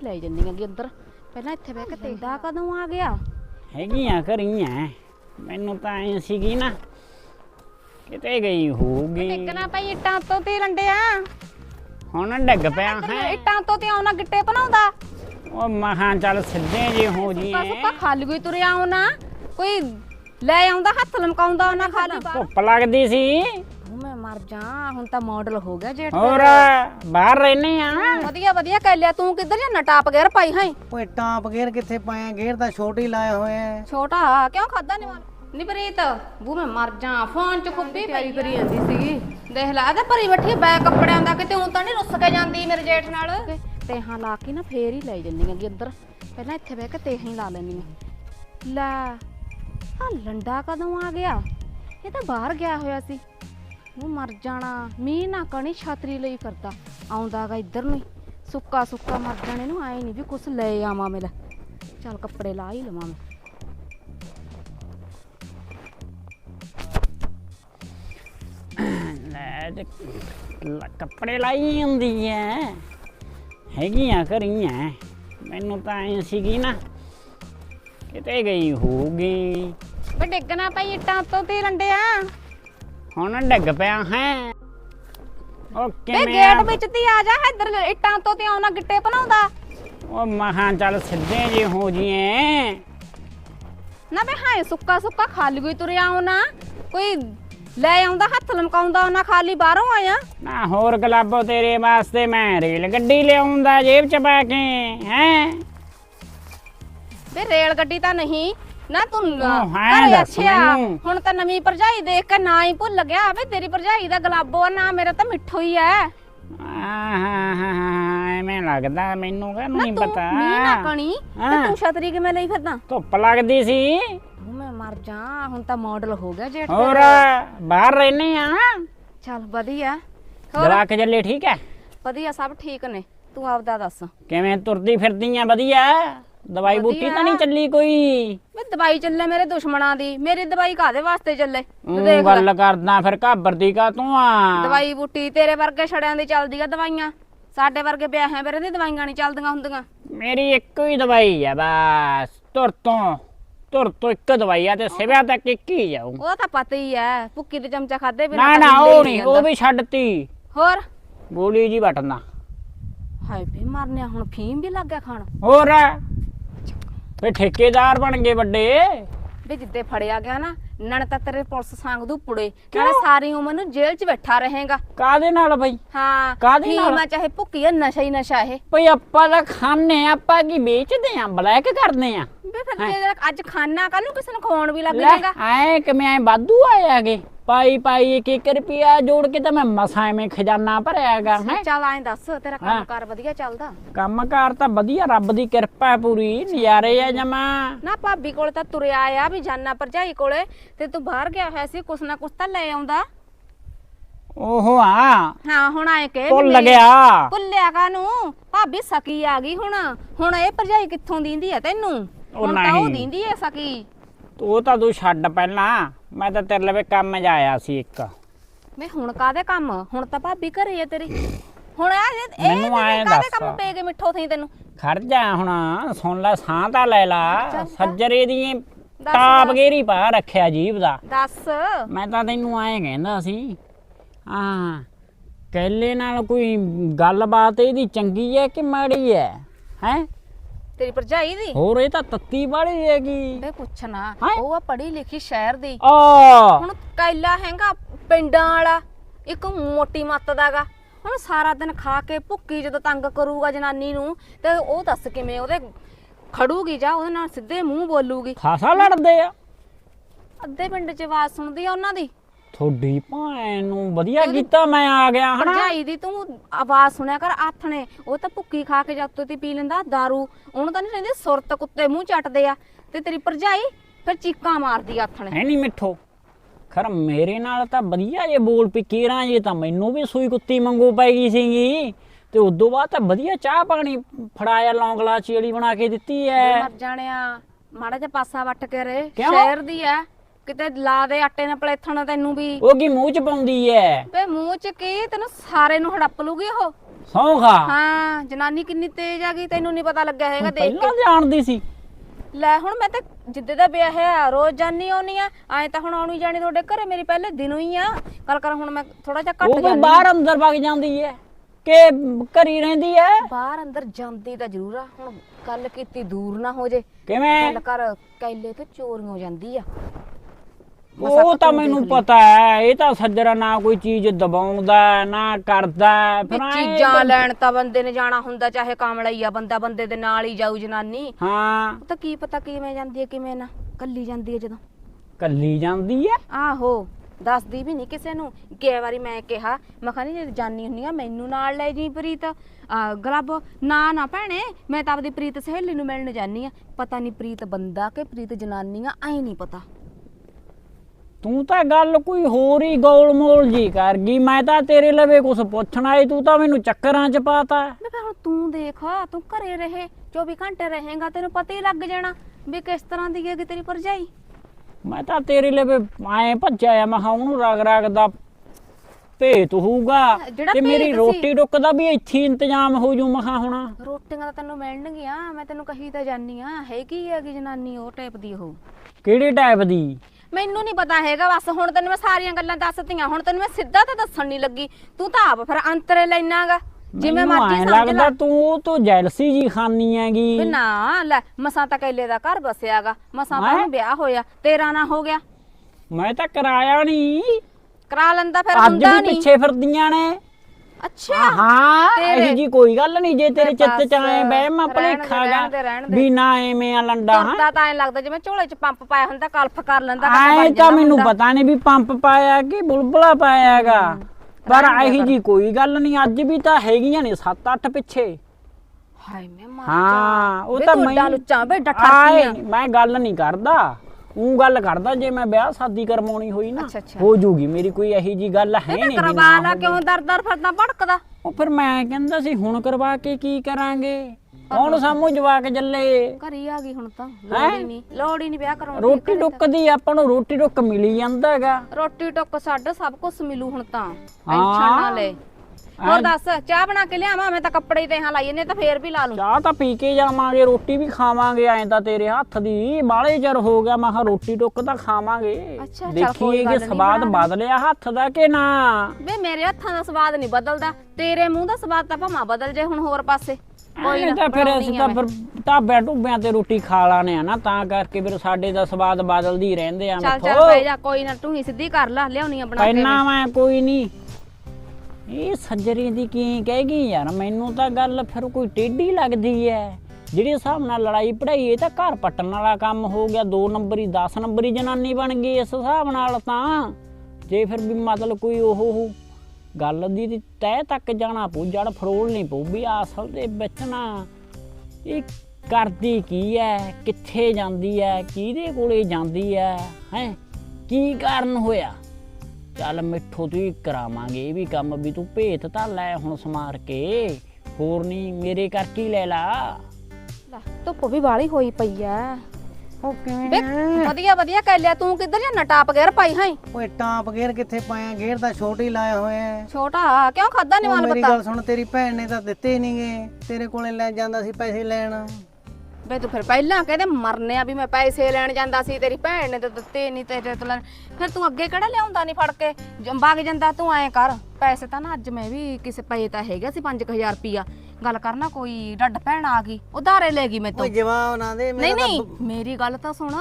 ਲੈ ਜੰਨੀ ਅੱਗੇ ਅੰਦਰ। ਪਹਿਲਾਂ ਇੱਥੇ ਬਹਿ ਕੇ ਤੇਦਾ ਕਦੋਂ ਆ ਗਿਆ? ਹੈਗੀਆਂ ਘਰੀਆਂ। ਮੈਨੂੰ ਤਾਂ ਐ ਸੀਗੀ ਨਾ ਕਿਤੇ ਗਈ ਹੋਊਗੀ। ਟਿਕਣਾ ਪਈ ਇੱਟਾਂ ਤੋਂ ਤੇ ਲੰਡਿਆ ਹੁਣ ਡਿੱਗ ਪਿਆ ਹੈ। ਇੱਟਾਂ ਤੋਂ ਤੇ ਆਉਣਾ ਗਿੱਟੇ ਬਣਾਉਂਦਾ। ਉਹ ਮਹਾਂ ਚੱਲ ਸਿੱਧੇ ਜੇ ਹੋ ਸੁੱਕਾ ਜੀਏ ਸੁੱਕਾ ਖਾਲੀ ਕੋਈ ਤੁਰਿਆ ਆਉਣਾ। ਕੋਈ ਲੈ ਆਉਂਦਾ ਹੱਥ ਲਮਕਾਉਂਦਾ ਉਹਨਾਂ ਖਾਲੀ ਧੁੱਪ ਲੱਗਦੀ ਸੀ। ਉਹ ਮੈਂ ਮਰ ਜਾ ਹੁਣ ਤਾਂ ਮਾਡਲ ਹੋ ਗਿਆ ਜੇਠ ਹੋਰ ਬਾਹਰ ਰਹਿਨੇ ਆ। ਵਧੀਆ ਵਧੀਆ ਕਹਿ ਲਿਆ ਤੂੰ ਕਿੱਧਰ ਜਾਂ ਟਾਪ ਗੇਰ ਪਾਈ ਹੈ ਓਏ ਟਾਪ ਗੇਅਰ ਕਿੱਥੇ ਪਾਇਆ? ਗੇਅਰ ਤਾਂ ਛੋਟੇ ਹੀ ਲਾਏ ਹੋਏ ਐ ਛੋਟਾ? ਕਿਉਂ ਖਾਦਾ ਨਹੀਂ ਮਾਰ ਨਿਬਰੀਤ ਬੂ ਮੈਂ ਮਰ ਜਾ ਫੋਨ ਚ ਖੁੱਬੀ ਪਈ ਕਰੀ ਜਾਂਦੀ ਸੀਗੀ। ਦੇਖ ਲੈ ਤੇ ਭਰੀ ਬੱਠੀ ਬੈ ਕੱਪੜਿਆਂ ਦਾ ਕਿਤੇ ਉਂ ਤਾਂ ਨਹੀਂ ਰੁੱਸ ਕੇ ਜਾਂਦੀ ਮੇਰੇ ਜੇਠ ਨਾਲ। ਤੇ ਹਾਂ ਲਾ ਕੇ ਨਾ ਫੇਰ ਹੀ ਲੈ ਜੰਨੀ ਅੱਗੇ ਅੰਦਰ। ਪਹਿਲਾਂ ਇੱਥੇ ਬਹਿ ਕੇ ਤੇ ਹੀ ਲਾ ਲੈਣੀ ਲੈ ਆ ਲੰਡਾ ਕਦੋਂ ਆ ਗਿਆ? ਇਹ ਤਾਂ ਬਾਹਰ ਗਿਆ ਹੋਇਆ ਸੀ। ਉਹ ਮਰ ਜਾਣਾ। ਮੀਂਹ ਨਾ ਕਣੀ ਛਾਤਰੀ ਲਈ ਫਿਰਦਾ। ਆਉਂਦਾਗਾ ਇੱਧਰ ਨੂੰ ਹੀ। ਸੁੱਕਾ ਸੁੱਕਾ ਮਰ ਜਾਣੇ ਨੂੰ ਆਏ ਨਹੀਂ ਵੀ ਕੁਛ ਲੈ ਆਵਾਂ ਮੈਂ ਲੈ। ਚੱਲ ਕੱਪੜੇ ਲਾ ਹੀ ਲਵਾਂ ਮੈਂ। ਲੈ ਤੇ ਲ- ਕੱਪੜੇ ਲਾਈ ਹੁੰਦੀ ਐ। ਹੈਗੀਆਂ ਘਰੀਆਂ। ਮੈਨੂੰ ਤਾਂ ਐ ਸੀਗੀ ਨਾ ਕਿਤੇ ਗਈ ਹੋਊਗੀ। ਵੇ ਡਿੱਗਣਾ ਪਈ ਇੱਟਾਂ ਤੋਂ ਤੇ ਲੰਡਿਆ। ਹੁਣ ਡਿੱਗ ਪਿਆ ਹੈ। ਉਹ ਕਿਵੇਂ ਗੇਟ? ਵਿੱਚ ਦੀ ਆ ਜਾ ਇੱਧਰ ਇੱਟਾਂ ਤੋਂ ਤੇ ਆਉਣਾ ਗਿੱਟੇ ਬਣਾਉਂਦਾ। ਉਹ ਮਹਾਂ ਚੱਲ ਸਿੱਧੇ ਜੇ ਹੋ ਜੀਏ ਨਾ ਵੇ ਹਾਂ ਸੁੱਕਾ ਸੁੱਕਾ ਖਾਲੀ ਕੋਈ ਤੁਰਿਆ ਆਉਣਾ। ਕੋਈ ਲੈ ਆਉਂਦਾ ਹੱਥ ਲਮਕਾਉਂਦਾ ਉਹਨਾਂ ਖਾਲੀ ਬਾਹਰੋਂ ਆਇਆ। ਨਾ ਹੋਰ ਗਲਾਬੋ ਤੇਰੇ ਵਾਸਤੇ ਮੈਂ ਰੇਲ ਗੱਡੀ ਲਿਆਉਂਦਾ ਜੇਬ ਚ ਪਾ ਕੇ ਹੈ। ਵੇ ਰੇਲ ਗੱਡੀ ਤਾਂ ਨਹੀਂ ਨਾ ਤੂੰ ਉਹ ਹੈ ਘਰੇ ਦੱਸ ਅੱਛਾ, ਮੈਨੂੰ। ਹੁਣ ਤਾਂ ਨਵੀਂ ਭਰਜਾਈ ਦੇਖ ਕੇ ਨਾ ਹੀ ਭੁੱਲ ਗਿਆ ਵੇ ਤੇਰੀ ਭਰਜਾਈ ਦਾ ਗਲਾਬੋ ਆ ਨਾ ਮੇਰਾ ਤਾਂ ਮਿੱਠੂ ਹੀ ਐ ਆਹ ਐਵੇਂ ਲੱਗਦਾ ਮੈਨੂੰ ਕਾ ਨਾ ਨਹੀਂ ਤੂੰ ਪਤਾ। ਮੀਂਹ ਨਾ ਕਣੀ ਤੇ ਹਾਂ। ਤੂੰ ਛਤਰੀ ਕਿਵੇਂ ਲਈ ਫਿਰਦਾ? ਧੁੱਪ ਲੱਗਦੀ ਸੀ। ਮੈਂ ਮਰ ਜਾ ਹੁਣ ਤਾਂ ਮਾਡਲ ਹੋ ਗਿਆ ਜੇਠ ਹੋਰ ਬਾਹਰ ਰਹਿਨੇ ਆ? ਚੱਲ ਵਧੀਆ। ਹੋਰ? ਜਰਾ ਕੇ ਚੱਲੇ ਠੀਕ ਹੈ ਵਧੀਆ ਸਭ ਠੀਕ ਨੇ। ਤੂੰ ਆਪਦਾ ਦੱਸ। ਕਿਵੇਂ ਤੁਰਦੀ ਫਿਰਦੀ ਆ ਵਧੀਆ? ਦਵਾਈ ਬੂਟੀ ਤਾਂ ਨਹੀਂ ਚੱਲੀ ਕੋਈ? ਵੇ ਦਵਾਈ ਚੱਲੇ ਮੇਰੇ ਦੁਸ਼ਮਣਾਂ ਦੀ। ਮੇਰੀ ਦਵਾਈ ਕਾਦੇ ਵਾਸਤੇ ਚੱਲੇ? ਤੂੰ ਦੇਖ ਲੈ। ਗੱਲ ਕਰਦਾ ਫਿਰ ਘਾਬਰਦੀ ਕਾ ਤੂੰ ਆ? ਦਵਾਈ ਬੂਟੀ ਤੇਰੇ ਵਰਗੇ ਛੜਿਆਂ ਦੀ ਚੱਲਦੀ ਆ ਦਵਾਈਆਂ। ਸਾਡੇ ਵਰਗੇ ਵਿਆਹਾਂ ਬਰੇ ਦੀ ਦਵਾਈਆਂ ਨਹੀਂ ਚੱਲਦੀਆਂ ਹੁੰਦੀਆਂ। ਮੇਰੀ ਇੱਕੋ ਹੀ ਦਵਾਈ ਆ ਬਸ ਤੁਰ ਤੋਂ ਤੁਰ ਤੋਂ ਇੱਕ ਦਵਾਈ ਆ ਤੇ ਸਿਵਿਆ ਤੱਕ ਇੱਕ ਹੀ ਜਾਊ। ਉਹ ਤਾਂ ਪਤਾ ਹੀ ਐ ਭੁੱਕੀ ਦੇ ਚਮਚਾ ਖਾਦੇ ਨਾ ਨਾ ਉਹ ਨਹੀਂ ਉਹ ਵੀ ਛੱਡਤੀ। ਹੋਰ? ਗੋਲੀ ਜੀ ਵਟਣਾ। ਹਾਏ ਫੇ ਮਰਨਿਆ ਹੁਣ ਫੀਮ ਵੀ ਲੱਗ ਗਿਆ ਖਾਣ। ਹੋਰ? ਫੇ ਠੇਕੇਦਾਰ ਬਣ ਗਏ ਵੱਡੇ। ਵੇ ਜਿੱਦੇ ਫੜਿਆ ਗਿਆ ਨਾ ਨਣ ਤਾਂ ਤੇਰੇ ਪੁਲਿਸ ਸੰਗ ਦੂ ਪੁੜੇ। ਨਾਲੇ ਸਾਰੀ ਉਮਰ ਨੂੰ ਜੇਲ੍ਹ 'ਚ ਬੈਠਾ ਰਹੇਗਾ। ਕਾਦੇ ਨਾਲ ਬਈ? ਹਾਂ ਕਾਹਦੇ ਨਾਲ? ਆ ਚਾਹੇ ਭੁੱਕੀ ਆ ਨਸ਼ਾ ਹੀ ਨਸ਼ਾ ਇਹ। ਭਈ ਆਪਾਂ ਤਾਂ ਖਾਣੇ ਆਪਾਂ ਕੀ ਵੇਚਦੇ ਆ ਬਲੈਕ ਕਰਦੇ ਆ ਵੇ ਫਿਰ ਜੇ ਅੱਜ ਖਾਣਾ ਕੱਲ ਨੂੰ ਕਿਸੇ ਨੂੰ ਖਵਾਉਣ ਵੀ ਲੱਗ ਜਾਏਗਾ ਐ ਕਿਵੇਂ ਐ ਵਾਧੂ ਆਇਆਗੇ ਪਾਈ ਪਾਈ ਇੱਕ ਇੱਕ ਰੁਪਿਆ ਜੋੜ ਕੇ ਤਾਂ ਮੈਂ ਮਸਾਂ ਐਵੇਂ ਖਜ਼ਾਨਾ ਭਰਿਆਗਾ ਹੈ। ਚੱਲ ਐਂ ਦੱਸ ਤੇਰਾ ਹਾਂ। ਕੰਮ ਕਾਰ ਵਧੀਆ ਚੱਲਦਾ? ਕੰਮਕਾਰ ਤਾਂ ਵਧੀਆ ਰੱਬ ਦੀ ਕਿਰਪਾ ਹੈ ਪੂਰੀ ਨਜ਼ਾਰੇ ਆ ਜਮਾ। ਨਾ ਭਾਬੀ ਕੋਲ ਤਾਂ ਤੁਰਿਆ ਆ ਵੀ ਜਾਨਾ ਭਰਜਾਈ ਕੋਲੇ ਤੇ ਤੂੰ ਬਾਹਰ ਗਿਆ ਹੋਇਆ ਸੀ ਕੁਛ ਨਾ ਕੁਛ ਤਾਂ ਲੈ ਆਉਂਦਾ। ਓਹੋ ਆ ਹਾਂ ਹੁਣ ਆਏ ਕਿ ਭੁੱਲ ਗਿਆ। ਭੁੱਲਿਆ ਕਾਨੂੰ ਭਾਬੀ ਸਕੀ ਆ ਗਈ ਹੁਣ। ਹੁਣ ਇਹ ਭਰਜਾਈ ਕਿੱਥੋਂ ਦਿੰਦੀ ਆ ਤੈਨੂੰ? ਉਹ ਹੁਣ ਤਾਂ ਉਹ ਨਹੀਂ। ਦਿੰਦੀ ਆ ਸਕੀ। ਉਹ ਤਾਂ ਤੂੰ ਛੱਡ ਪਹਿਲਾਂ। ਮੈਂ ਤਾਂ ਤੇਰੇ ਲਵੇ ਕੰਮ ਜਾਇਆ ਸੀ ਇੱਕ। ਮੈਂ ਹੁਣ ਕਾਦੇ ਕੰਮ? ਹੁਣ ਤਾਂ ਭਾਬੀ ਘਰੇ ਆ ਤੇਰੀ। ਹੁਣ ਆ ਇਹ ਇਹ ਮੈਨੂੰ ਐਂ ਕਾਦੇ ਦੱਸ। ਕੰਮ ਪੈ ਗਏ ਮਿੱਠੋ ਥਈ ਤੈਨੂੰ? ਖੜ ਜਾ ਹੁਣ ਸੁਣ ਲੈ ਸਾਹ ਤਾਂ ਲੈ ਲਾ। ਸੱਜਰੇ ਦੀ ਟਾਪ। ਗੇਰੀ ਪਾ ਰੱਖਿਆ ਜੀਬ ਦਾ। ਦੱਸ। ਮੈਂ ਤਾਂ ਤੈਨੂੰ ਐਂ ਕਹਿੰਦਾ ਸੀ ਹਾਂ ਕਹਿਲੇ ਨਾਲ ਕੋਈ ਗੱਲਬਾਤ ਇਹਦੀ ਚੰਗੀ ਹੈ ਕਿ ਮਾੜੀ ਹੈ? ਹੈ? ਤੇਰੀ ਭਰਜਾਈ ਦੀ? ਹੋਰ ਇਹ ਤਾਂ ਤੱਤੀ ਵਾਲੀ ਹੈਗੀ। ਬੇ ਪੁੱਛਣਾ ਹੈਂ? ਉਹ ਆ ਪੜ੍ਹੀ ਲਿਖੀ ਸ਼ਹਿਰ ਦੀ। ਆ। ਹੁਣ ਕੈਲਾ ਹੈਗਾ ਪਿੰਡਾਂ ਵਾਲਾ ਇੱਕ ਮੋਟੀ ਮੱਤ ਦਾਗਾ। ਹੁਣ ਸਾਰਾ ਦਿਨ ਖਾ ਕੇ ਭੁੱਕੀ ਜਦੋਂ ਤੰਗ ਕਰੂਗਾ ਜਨਾਨੀ ਨੂੰ ਤੇ ਉਹ ਦੱਸ ਕਿਵੇਂ ਉਹਦੇ ਖੜੂਗੀ ਜਾ ਉਹਦੇ ਨਾਲ ਸਿੱਧੇ ਮੂੰਹ ਬੋਲੂਗੀ? ਖਾਸਾ ਲੜਦੇ ਆ। ਅੱਧੇ ਪਿੰਡ 'ਚ ਆਵਾਜ਼ ਸੁਣਦੀ ਆ ਉਹਨਾਂ ਦੀ। ਥੋੜੀ ਭੈਣ ਨੂੰ ਵਧੀਆ ਕੀਤਾ ਮੈਂ ਆ ਗਿਆ ਹਨਾ? ਭਰਜਾਈ ਦੀ ਤੂੰ ਆਵਾਜ਼ ਸੁਣਿਆ ਕਰ ਆਥਣੇ ਉਹ ਤਾਂ ਭੁੱਕੀ ਖਾ ਕੇ ਜੱਤ ਤੇ ਪੀ ਲੈਂਦਾ दारू ਉਹਨੂੰ ਤਾਂ ਨਹੀਂ ਰਹਿੰਦੀ ਸੁਰਤ ਕੁੱਤੇ ਮੂੰਹ ਚੱਟਦੇ ਆ। ਤੇ ਤੇਰੀ ਭਰਜਾਈ ਫਿਰ ਚੀਕਾਂ ਮਾਰਦੀ ਆ ਆਥਣੇ ਹੈ ਨਹੀਂ ਮਿੱਠੋ। ਖਰ ਮੇਰੇ ਨਾਲ ਤਾਂ ਵਧੀਆ ਜੇ ਬੋਲ ਪੀ ਕੇਰਾਂ ਜੇ ਤਾਂ ਮੈਨੂੰ ਵੀ ਸੂਈ ਕੁੱਤੀ ਮੰਗੂ ਪੈ ਗਈ ਸੀਗੀ। ਤੇ ਉਦੋਂ ਬਾਅਦ ਤਾਂ ਵਧੀਆ ਚਾਹ ਪਾਣੀ ਫੜਾਇਆ ਲੌਂਗ ਲਾਚੀ ਵਾਲੀ ਬਣਾ ਕੇ ਦਿੱਤੀ ਐ। ਮਰ ਜਾਣਿਆ ਮਾੜਾ ਜਿਹਾ ਪਾਸਾ ਵੱਟ ਕੇ ਰੇ। ਕਿਉਂ? ਸ਼ਹਿਰ ਦੀ ਆ ਕਿਤੇ ਲਾ ਦੇ ਆਟੇ ਨਾਲ ਪਲੇਥਣ ਤੈਨੂੰ ਵੀ। ਉਹ ਕੀ ਮੂੰਹ ਚ ਪਾਉਂਦੀ ਐ? ਵੇ ਮੂੰਹ ਚ ਕੀ? ਤੈਨੂੰ ਸਾਰੇ ਨੂੰ ਹੜੱਪ ਲੂਗੀ ਉਹ। ਸੌਂਖਾ? ਹਾਂ ਜਨਾਨੀ ਕਿੰਨੀ ਤੇਜ਼ ਆ ਗਈ ਤੈਨੂੰ ਨਹੀਂ ਪਤਾ ਲੱਗਿਆ ਹੈਗਾ ਦੇਖ ਪਹਿਲਾਂ ਜਾਣਦੀ ਸੀ। ਕੇ ਲੈ ਹੁਣ ਮੈਂ ਤਾਂ ਜਿੱਦੇ ਦਾ ਵਿਆਹ ਹੈ ਰੋਜ਼ ਜਾਨੀ ਆਉਣੀ ਆ। ਐ ਤਾਂ ਹੁਣ ਆਉਣੀ ਜਾਣੀ ਤੁਹਾਡੇ ਘਰੇ ਮੇਰੀ ਪਹਿਲੇ ਦਿਨੋਂ ਹੀ ਆ। ਕੱਲ ਕਰ ਹੁਣ ਮੈਂ ਥੋੜਾ ਜਿਹਾ ਉਹ ਘੱਟ ਜਾਨੀ ਬਾਹਰ ਅੰਦਰ ਵਗ ਜਾਂਦੀ ਹੈ ਕਿ ਘਰੀ ਰਹਿੰਦੀ ਹੈ ਬਾਹਰ ਅੰਦਰ ਜਾਂਦੀ ਤਾਂ ਜ਼ਰੂਰ ਆ ਹੁਣ ਗੱਲ ਕੀਤੀ ਦੂਰ ਨਾ ਹੋ ਜੇ। ਕਿਵੇਂ? ਗੱਲ ਕਰ ਕੈਲੇ ਤੇ ਚੋਰੀ ਹੋ ਜਾਂਦੀ ਆ। ਉਹ ਤਾਂ ਮੈਨੂੰ ਪਤਾ ਹੈ ਇਹ ਤਾਂ ਸੱਜਰਾ ਨਾ ਕੋਈ ਚੀਜ਼ ਦਬਾਉਂਦਾ ਹੈ, ਨਾ ਕਰਦਾ ਹੈ। ਵੀ ਫਿਰ ਐਂ ਚੀਜ਼ਾਂ ਲੈਣ ਤਾਂ ਬੰਦੇ ਨੇ ਜਾਣਾ ਹੁੰਦਾ ਚਾਹੇ ਕਾਮਲਾ ਹੀ ਆ ਬੰਦਾ ਬੰਦੇ ਦੇ ਨਾਲ ਹੀ ਜਾਊ ਜਨਾਨੀ। ਹਾਂ। ਉਹ ਤਾਂ ਕੀ ਪਤਾ ਕਿਵੇਂ ਜਾਂਦੀ ਹੈ ਕਿਵੇਂ ਨਾ। ਕੱਲੀ ਜਾਂਦੀ ਹੈ ਜਦੋਂ। ਕੱਲੀ ਜਾਂਦੀ ਹੈ? ਆਹੋ ਦੱਸਦੀ ਵੀ ਨਹੀਂ ਕਿਸੇ ਨੂੰ। ਕਈ ਵਾਰੀ ਮੈਂ ਕਿਹਾ ਮੈਂ ਕਿਹਾ ਨਹੀਂ ਜੇ ਜਾਨੀ ਹੁੰਨੀ ਆ ਮੈਨੂੰ ਨਾਲ ਲੈ ਜੀ ਪ੍ਰੀਤ। ਆ, ਗਲਬ ਨਾ ਨਾ ਭੈਣੇ ਮੈਂ ਤਾਂ ਆਪਦੀ ਪ੍ਰੀਤ ਸਹੇਲੀ ਨੂੰ ਮਿਲਣ ਜਾਨੀ ਆ। ਪਤਾ ਨਹੀਂ ਪ੍ਰੀਤ ਬੰਦਾ ਕਿ ਪ੍ਰੀਤ ਜਨਾਨੀ ਆ ਐ ਨਹੀਂ ਪਤਾ। ਤੂੰ ਤਾਂ ਗੱਲ ਕੋਈ ਹੋਰ ਹੀ ਗੋਲ ਮੋਲ ਜੀ ਕਰ ਗਈ। ਮੈਂ ਤਾਂ ਤੇਰੇ ਲਵੇ ਕੁਝ ਪੁੱਛਣਾ ਆਈ ਤੂੰ ਤਾਂ ਮੈਨੂੰ ਚੱਕਰਾਂ 'ਚ ਪਾਤਾ। ਮੈਂ ਕਿਹਾ ਹੁਣ ਤੂੰ ਦੇਖ ਤੂੰ ਘਰੇ ਰਹੇ 24 ਘੰਟੇ ਰਹੇਗਾ ਤੈਨੂੰ ਪਤਾ ਹੀ ਲੱਗ ਜਾਣਾ ਵੀ ਕਿਸ ਤਰ੍ਹਾਂ ਦੀ ਹੈਗੀ ਤੇਰੀ ਭਰਜਾਈ। ਮੈਂ ਤਾਂ ਤੇਰੇ ਲਵੇ ਐ ਭੱਜਿਆ ਆ ਮੈਂ ਕਿਹਾ ਉਹਨੂੰ ਰਗ ਰਗ ਦਾ ਭੇਤ ਹੋਊਗਾ ਜਿਹੜਾ ਤੇ ਮੇਰੀ ਭੇਤ ਸੀ। ਰੋਟੀ ਦਾ ਵੀ ਇੱਥੇ ਹੀ ਇੰਤਜ਼ਾਮ ਹੋ ਜੂ ਮੈਂ ਕਿਹਾ ਹੁਣ। ਰੋਟੀਆਂ ਤਾਂ ਤੈਨੂੰ ਮਿਲਣਗੀਆਂ ਮੈਂ ਤੈਨੂੰ ਕਹੀ ਤਾਂ ਜਾਨੀ ਆ ਹੈਗੀ ਹੈਗੀ ਜਨਾਨੀ ਉਹ ਟਾਈਪ ਦੀ ਉਹ। ਕਿਹੜੇ ਟਾਈਪ ਦੀ? ਮੈਨੂੰ ਨਹੀਂ ਪਤਾ ਹੈਗਾ ਬਸ ਹੁਣ ਤੈਨੂੰ ਮੈਂ ਸਾਰੀਆਂ ਗੱਲਾਂ ਦੱਸਤੀਆਂ ਹੁਣ ਤੈਨੂੰ ਮੈਂ ਸਿੱਧਾ ਤਾਂ ਦੱਸਣ ਨਹੀਂ ਲੱਗੀ। ਤੂੰ ਤਾਂ ਆਪ ਫਿਰ ਅੰਤਰੇ ਲੈਣਾਗਾ ਜਿਵੇਂ ਮੈਨੂੰ ਮਰਜ਼ੀ ਐਂ ਸਮਝ ਲੈ। ਲੱਗਦਾ ਤੂੰ ਤੋਂ ਜੈਲਸੀ ਜੀ ਖਾਨੀ ਵੀ ਹੈਗੀ ਨਾ ਲੈ ਮਸਾਂ ਤਾਂ ਕੈਲੇ ਦਾ ਘਰ ਬਸਿਆਗਾ ਮਸਾਂ ਤਾਂ ਹੈਂ? ਉਹਨੂੰ ਵਿਆਹ ਹੋਇਆ ਤੇਰਾ ਨਾ ਹੋ ਗਿਆ। ਮੈਂ ਤਾਂ ਕਰਾਇਆ ਨਹੀਂ। ਕਰਾ ਲੈਂਦਾ ਫਿਰ ਅੱਜ ਹੁੰਦਾ ਵੀ ਨਹੀਂ। ਪਿੱਛੇ ਫਿਰਦੀਆਂ ਨੇ। ਅੱਛਾ ਹਾਂ ਤੇਰੇ- ਇਹ ਜੀ ਕੋਈ ਗੱਲ ਨਹੀਂ ਜੇ ਤੇਰੇ ਚਿੱਤ ਚ ਬਸ, ਆਏ ਬਹਿਮ ਆਪਣੇ ਰਹਿਣ ਦੇ, ਖਾਗਾ ਰਹਿਣ ਦੇ, ਰਹਿਣ ਦੇ। ਵੀ ਨਾ ਐਵੇਂ ਆ ਲੰਡਾ ਹਾਂ। ਤੁਰਦਾ ਤਾਂ ਐ ਲੱਗਦਾ ਜਿਵੇਂ ਝੋਲੇ 'ਚ ਪੰਪ ਪਾਇਆ ਹੁੰਦਾ ਕਲਫ ਕਰ ਲੈਂਦਾ ਕਿਤੇ ਆਏ ਬਣ ਤਾਂ ਜਾਂਦਾ ਮੈਨੂੰ ਹੁੰਦਾ। ਪਤਾ ਨਹੀਂ ਵੀ ਪੰਪ ਪਾਇਆ ਕਿ ਬੁਲਬੁਲਾ ਪਾਇਆ ਹੈਗਾ ਪਰ ਇਹੀ ਜੀ ਕੋਈ ਗੱਲ ਨਹੀਂ ਅੱਜ ਵੀ ਤਾਂ ਹੈਗੀਆਂ ਨੇ 7-8 ਪਿੱਛੇ। ਹਾਏ ਮੈਂ ਮਰ ਹਾਂ ਉਹ ਤਾਂ ਮੈਂ ਲੁੱਚਾ ਆਏ ਠਰਕੀ ਨੀ, ਮੈਂ ਗੱਲ ਨਹੀਂ ਕਰਦਾ। ਉਹ ਗੱਲ ਕਰਦਾ ਜੇ ਮੈਂ ਵਿਆਹ ਸ਼ਾਦੀ ਕਰਵਾਉਣੀ ਹੋਈ ਨਾ ਅੱਛਾ, ਅੱਛਾ। ਹੋ ਜੂਗੀ ਮੇਰੀ ਕੋਈ ਇਹੀ ਜੀ ਗੱਲ ਹੈ ਨਹੀਂ ਕਰਵਾ ਲਾ ਕਿਉਂ ਦਰ ਦਰ ਫਿਰਦਾ ਭੜਕਦਾ? ਉਹ ਫਿਰ ਮੈਂ ਕਹਿੰਦਾ ਸੀ ਹੁਣ ਕਰਵਾ ਕੇ ਕੀ ਕਰਾਂਗੇ? ਕੌਣ ਸਾਮੂ ਜਵਾਕ ਜੱਲੇ? ਘਰੀ ਆ ਗਈ ਹੁਣ ਤਾਂ ਲੋੜ ਹੀ ਨਹੀਂ ਲੋੜ ਹੀ ਨਹੀਂ ਵਿਆਹ ਕਰਾਉਣ ਦੀ ਰੋਟੀ ਟੁੱਕ ਦੀ ਆਪਾਂ ਨੂੰ ਰੋਟੀ ਟੁੱਕ ਮਿਲੀ ਜਾਂਦਾ ਹੈਗਾ। ਰੋਟੀ ਟੁੱਕ ਛੱਡ ਸਭ ਕੁਝ ਮਿਲੂ ਹੁਣ ਤਾਂ। ਟੈਨਸ਼ਨ ਨਾ ਲੈ। ਹੋਰ ਦੱਸ ਚਾਹ ਬਣਾ ਕੇ ਲਿਆਵਾਂ? ਮੈਂ ਤਾਂ ਕੱਪੜੇ ਹੀ ਤੇ ਹਾਂ ਲਾਈ ਨੇ ਤਾਂ ਫੇਰ ਵੀ ਲਾ ਲੂੰ ਚਾਹ ਤਾਂ ਪੀ ਕੇ ਜਾਵਾਂਗੇ ਰੋਟੀ ਵੀ ਖਾਵਾਂਗੇ ਐਂ ਤਾਂ ਤੇਰੇ ਹੱਥ ਦੀ। ਬਾਲੇ ਚਿਰ ਹੋ ਗਿਆ ਮੈਂ ਕਿਹਾ ਰੋਟੀ ਟੁੱਕ ਤਾਂ ਖਾਵਾਂਗੇ। ਅੱਛਾ, ਚੱਲ ਕੋਈ ਦੇਖੀਏ ਗੱਲ ਕਿ ਨੀ, ਸਵਾਦ ਬਣਾ ਬਦਲਿਆ ਹੱਥ ਦਾ ਕਿ ਨਾ। ਵੇ ਮੇਰੇ ਹੱਥਾਂ ਦਾ ਸਵਾਦ ਨਹੀਂ ਬਦਲਦਾ। ਤੇਰੇ ਮੂੰਹ ਦਾ ਸਵਾਦ ਤਾਂ ਭਾਵੇਂ ਬਦਲ ਜੇ ਹੁਣ ਹੋਰ ਪਾਸੇ। ਕੋਈ ਐਂ ਨਾ ਤਾਂ ਫਿਰ ਬਣਾਉਣੀ ਅਸੀਂ ਆ ਤਾਂ ਮੈਂ। ਫਿਰ ਢਾਬਿਆਂ ਢੁੱਬਿਆਂ ਤੇ ਰੋਟੀ ਖਾ ਲਾਣੇ ਆ ਨਾ ਤਾਂ ਕਰਕੇ ਫਿਰ ਸਾਡੇ ਦਾ ਸਵਾਦ ਬਦਲਦੀ ਰਹਿੰਦੇ ਆ ਚੱਲ ਚੱਲ ਮਿੱਠੋ। ਬਹਿ ਜਾ ਕੋਈ ਨਾ ਤੂੰ ਹੀ ਸਿੱਧੀ ਕਰ ਲੈ ਲਿਆਉਣੀ ਆ ਬਣਾ ਕੇ ਪੈਨਾ ਮੈਂ ਕੋਈ ਨਹੀਂ ਇਹ ਸੱਜਰੀ ਦੀ ਕੀ ਕਹੇਗੀ ਯਾਰ? ਮੈਨੂੰ ਤਾਂ ਗੱਲ ਫਿਰ ਕੋਈ ਟੇਢੀ ਲੱਗਦੀ ਐ। ਜਿਹੜੇ ਹਿਸਾਬ ਨਾਲ ਲੜਾਈ ਪੜਾਈ, ਇਹ ਤਾਂ ਘਰ ਪੱਟਣ ਵਾਲਾ ਕੰਮ ਹੋ ਗਿਆ। 2 ਨੰਬਰੀ 10 ਨੰਬਰੀ ਜਨਾਨੀ ਬਣ ਗਈ ਇਸ ਹਿਸਾਬ ਨਾਲ ਤਾਂ। ਜੇ ਫਿਰ ਵੀ ਮਤਲਬ ਕੋਈ ਉਹ ਗੱਲ ਦੀ ਦੀ ਤੱਕ ਜਾਣਾ ਪਊ, ਜੜ ਫਰੋਲ ਨਹੀਂ ਪਊ ਵੀ ਅਸਲ ਦੇ ਵਿੱਚ ਨਾ ਇਹ ਕਰਦੀ ਕੀ ਐ, ਕਿੱਥੇ ਜਾਂਦੀ ਐ, ਕਿਹਦੇ ਕੋਲੇ ਜਾਂਦੀ ਐ, ਹੈ? ਕੀ ਕਾਰਨ ਹੋਇਆ? ਚੱਲ ਮਿੱਠੋ ਤੂੰ ਹੀ ਕਰਾਵਾਂਗੇ ਇਹ ਵੀ ਕੰਮ ਵੀ ਤੂੰ ਭੇਤ ਤਾਂ ਲੈ ਹੁਣ ਸਮਾਰ ਕੇ। ਹੋਰ ਨਹੀਂ ਮੇਰੇ ਕਰਕੇ ਹੀ ਲੈ ਲਾ। ਲੈ, ਧੁੱਪ ਵੀ ਵਾਲੀ ਹੋਈ ਪਈ ਐ। ਉਹ ਕਿਵੇਂ ਵੇ ਵਧੀਆ ਵਧੀਆ ਕਹਿ ਲਿਆ ਤੂੰ ਕਿੱਧਰ ਜਾਂ ਨਟਾਪ ਗੇਰ ਪਾਈ ਹੈ ਓਏ ਟਾਪ ਗੇਰ ਕਿੱਥੇ ਪਾਇਆ? ਗੇਰ ਤਾਂ ਛੋਟੀ ਲਾਇਆ ਹੋਇਆ ਹੈ ਛੋਟਾ ਕਿਉਂ ਖਾਦਾ ਨਹੀਂ ਉਹ ਮਾਲ ਮੇਰੀ ਪੱਤਾ ਗੱਲ ਸੁਣ ਤੇਰੀ ਭੈਣ ਨੇ ਤਾਂ ਦਿੱਤੇ ਨਹੀਂਗੇ ਤੇਰੇ ਕੋਲੇ ਲੈ ਜਾਂਦਾ ਸੀ ਪੈਸੇ ਲੈਣ। ਵੇ ਤੂੰ ਫਿਰ ਪਹਿਲਾਂ ਕਹਿੰਦੇ ਮਰਨੇ ਆ ਵੀ ਮੈਂ ਪੈਸੇ ਲੈਣ ਜਾਂਦਾ ਸੀ ਤੇਰੀ ਭੈਣ ਨੇ ਤਾਂ ਦਿੱਤੇ ਨਹੀਂ ਤੇਰੇ ਤੋਂ ਲੈਣ। ਫਿਰ ਤੂੰ ਅੱਗੇ ਕਿਹੜਾ ਲਿਆਉਂਦਾ ਨਹੀਂ ਫੜ ਕੇ? ਜ- ਵਗ ਜਾਂਦਾ ਤੂੰ ਐਂ ਕਰ। ਪੈਸੇ ਤਾਂ ਨਾ ਅੱਜ ਮੈਂ ਵੀ ਕਿਸੇ ਪਏ ਤਾਂ ਹੈਗਾ ਸੀ 5000 ਰੁਪਿਆ ਗੱਲ ਕਰਨਾ ਕੋਈ ਡੱਡ ਭੈਣ ਆ ਗਈ ਉਧਾਰੇ ਲੈ ਗਈ ਮੈਥੋਂ ਓਏ ਜਵਾਬ ਨਾ ਦੇ ਨਹੀਂ ਮੇਰਾ ਨਹੀਂ ਮੇਰੀ ਗੱਲ ਤਾਂ ਸੁਣ।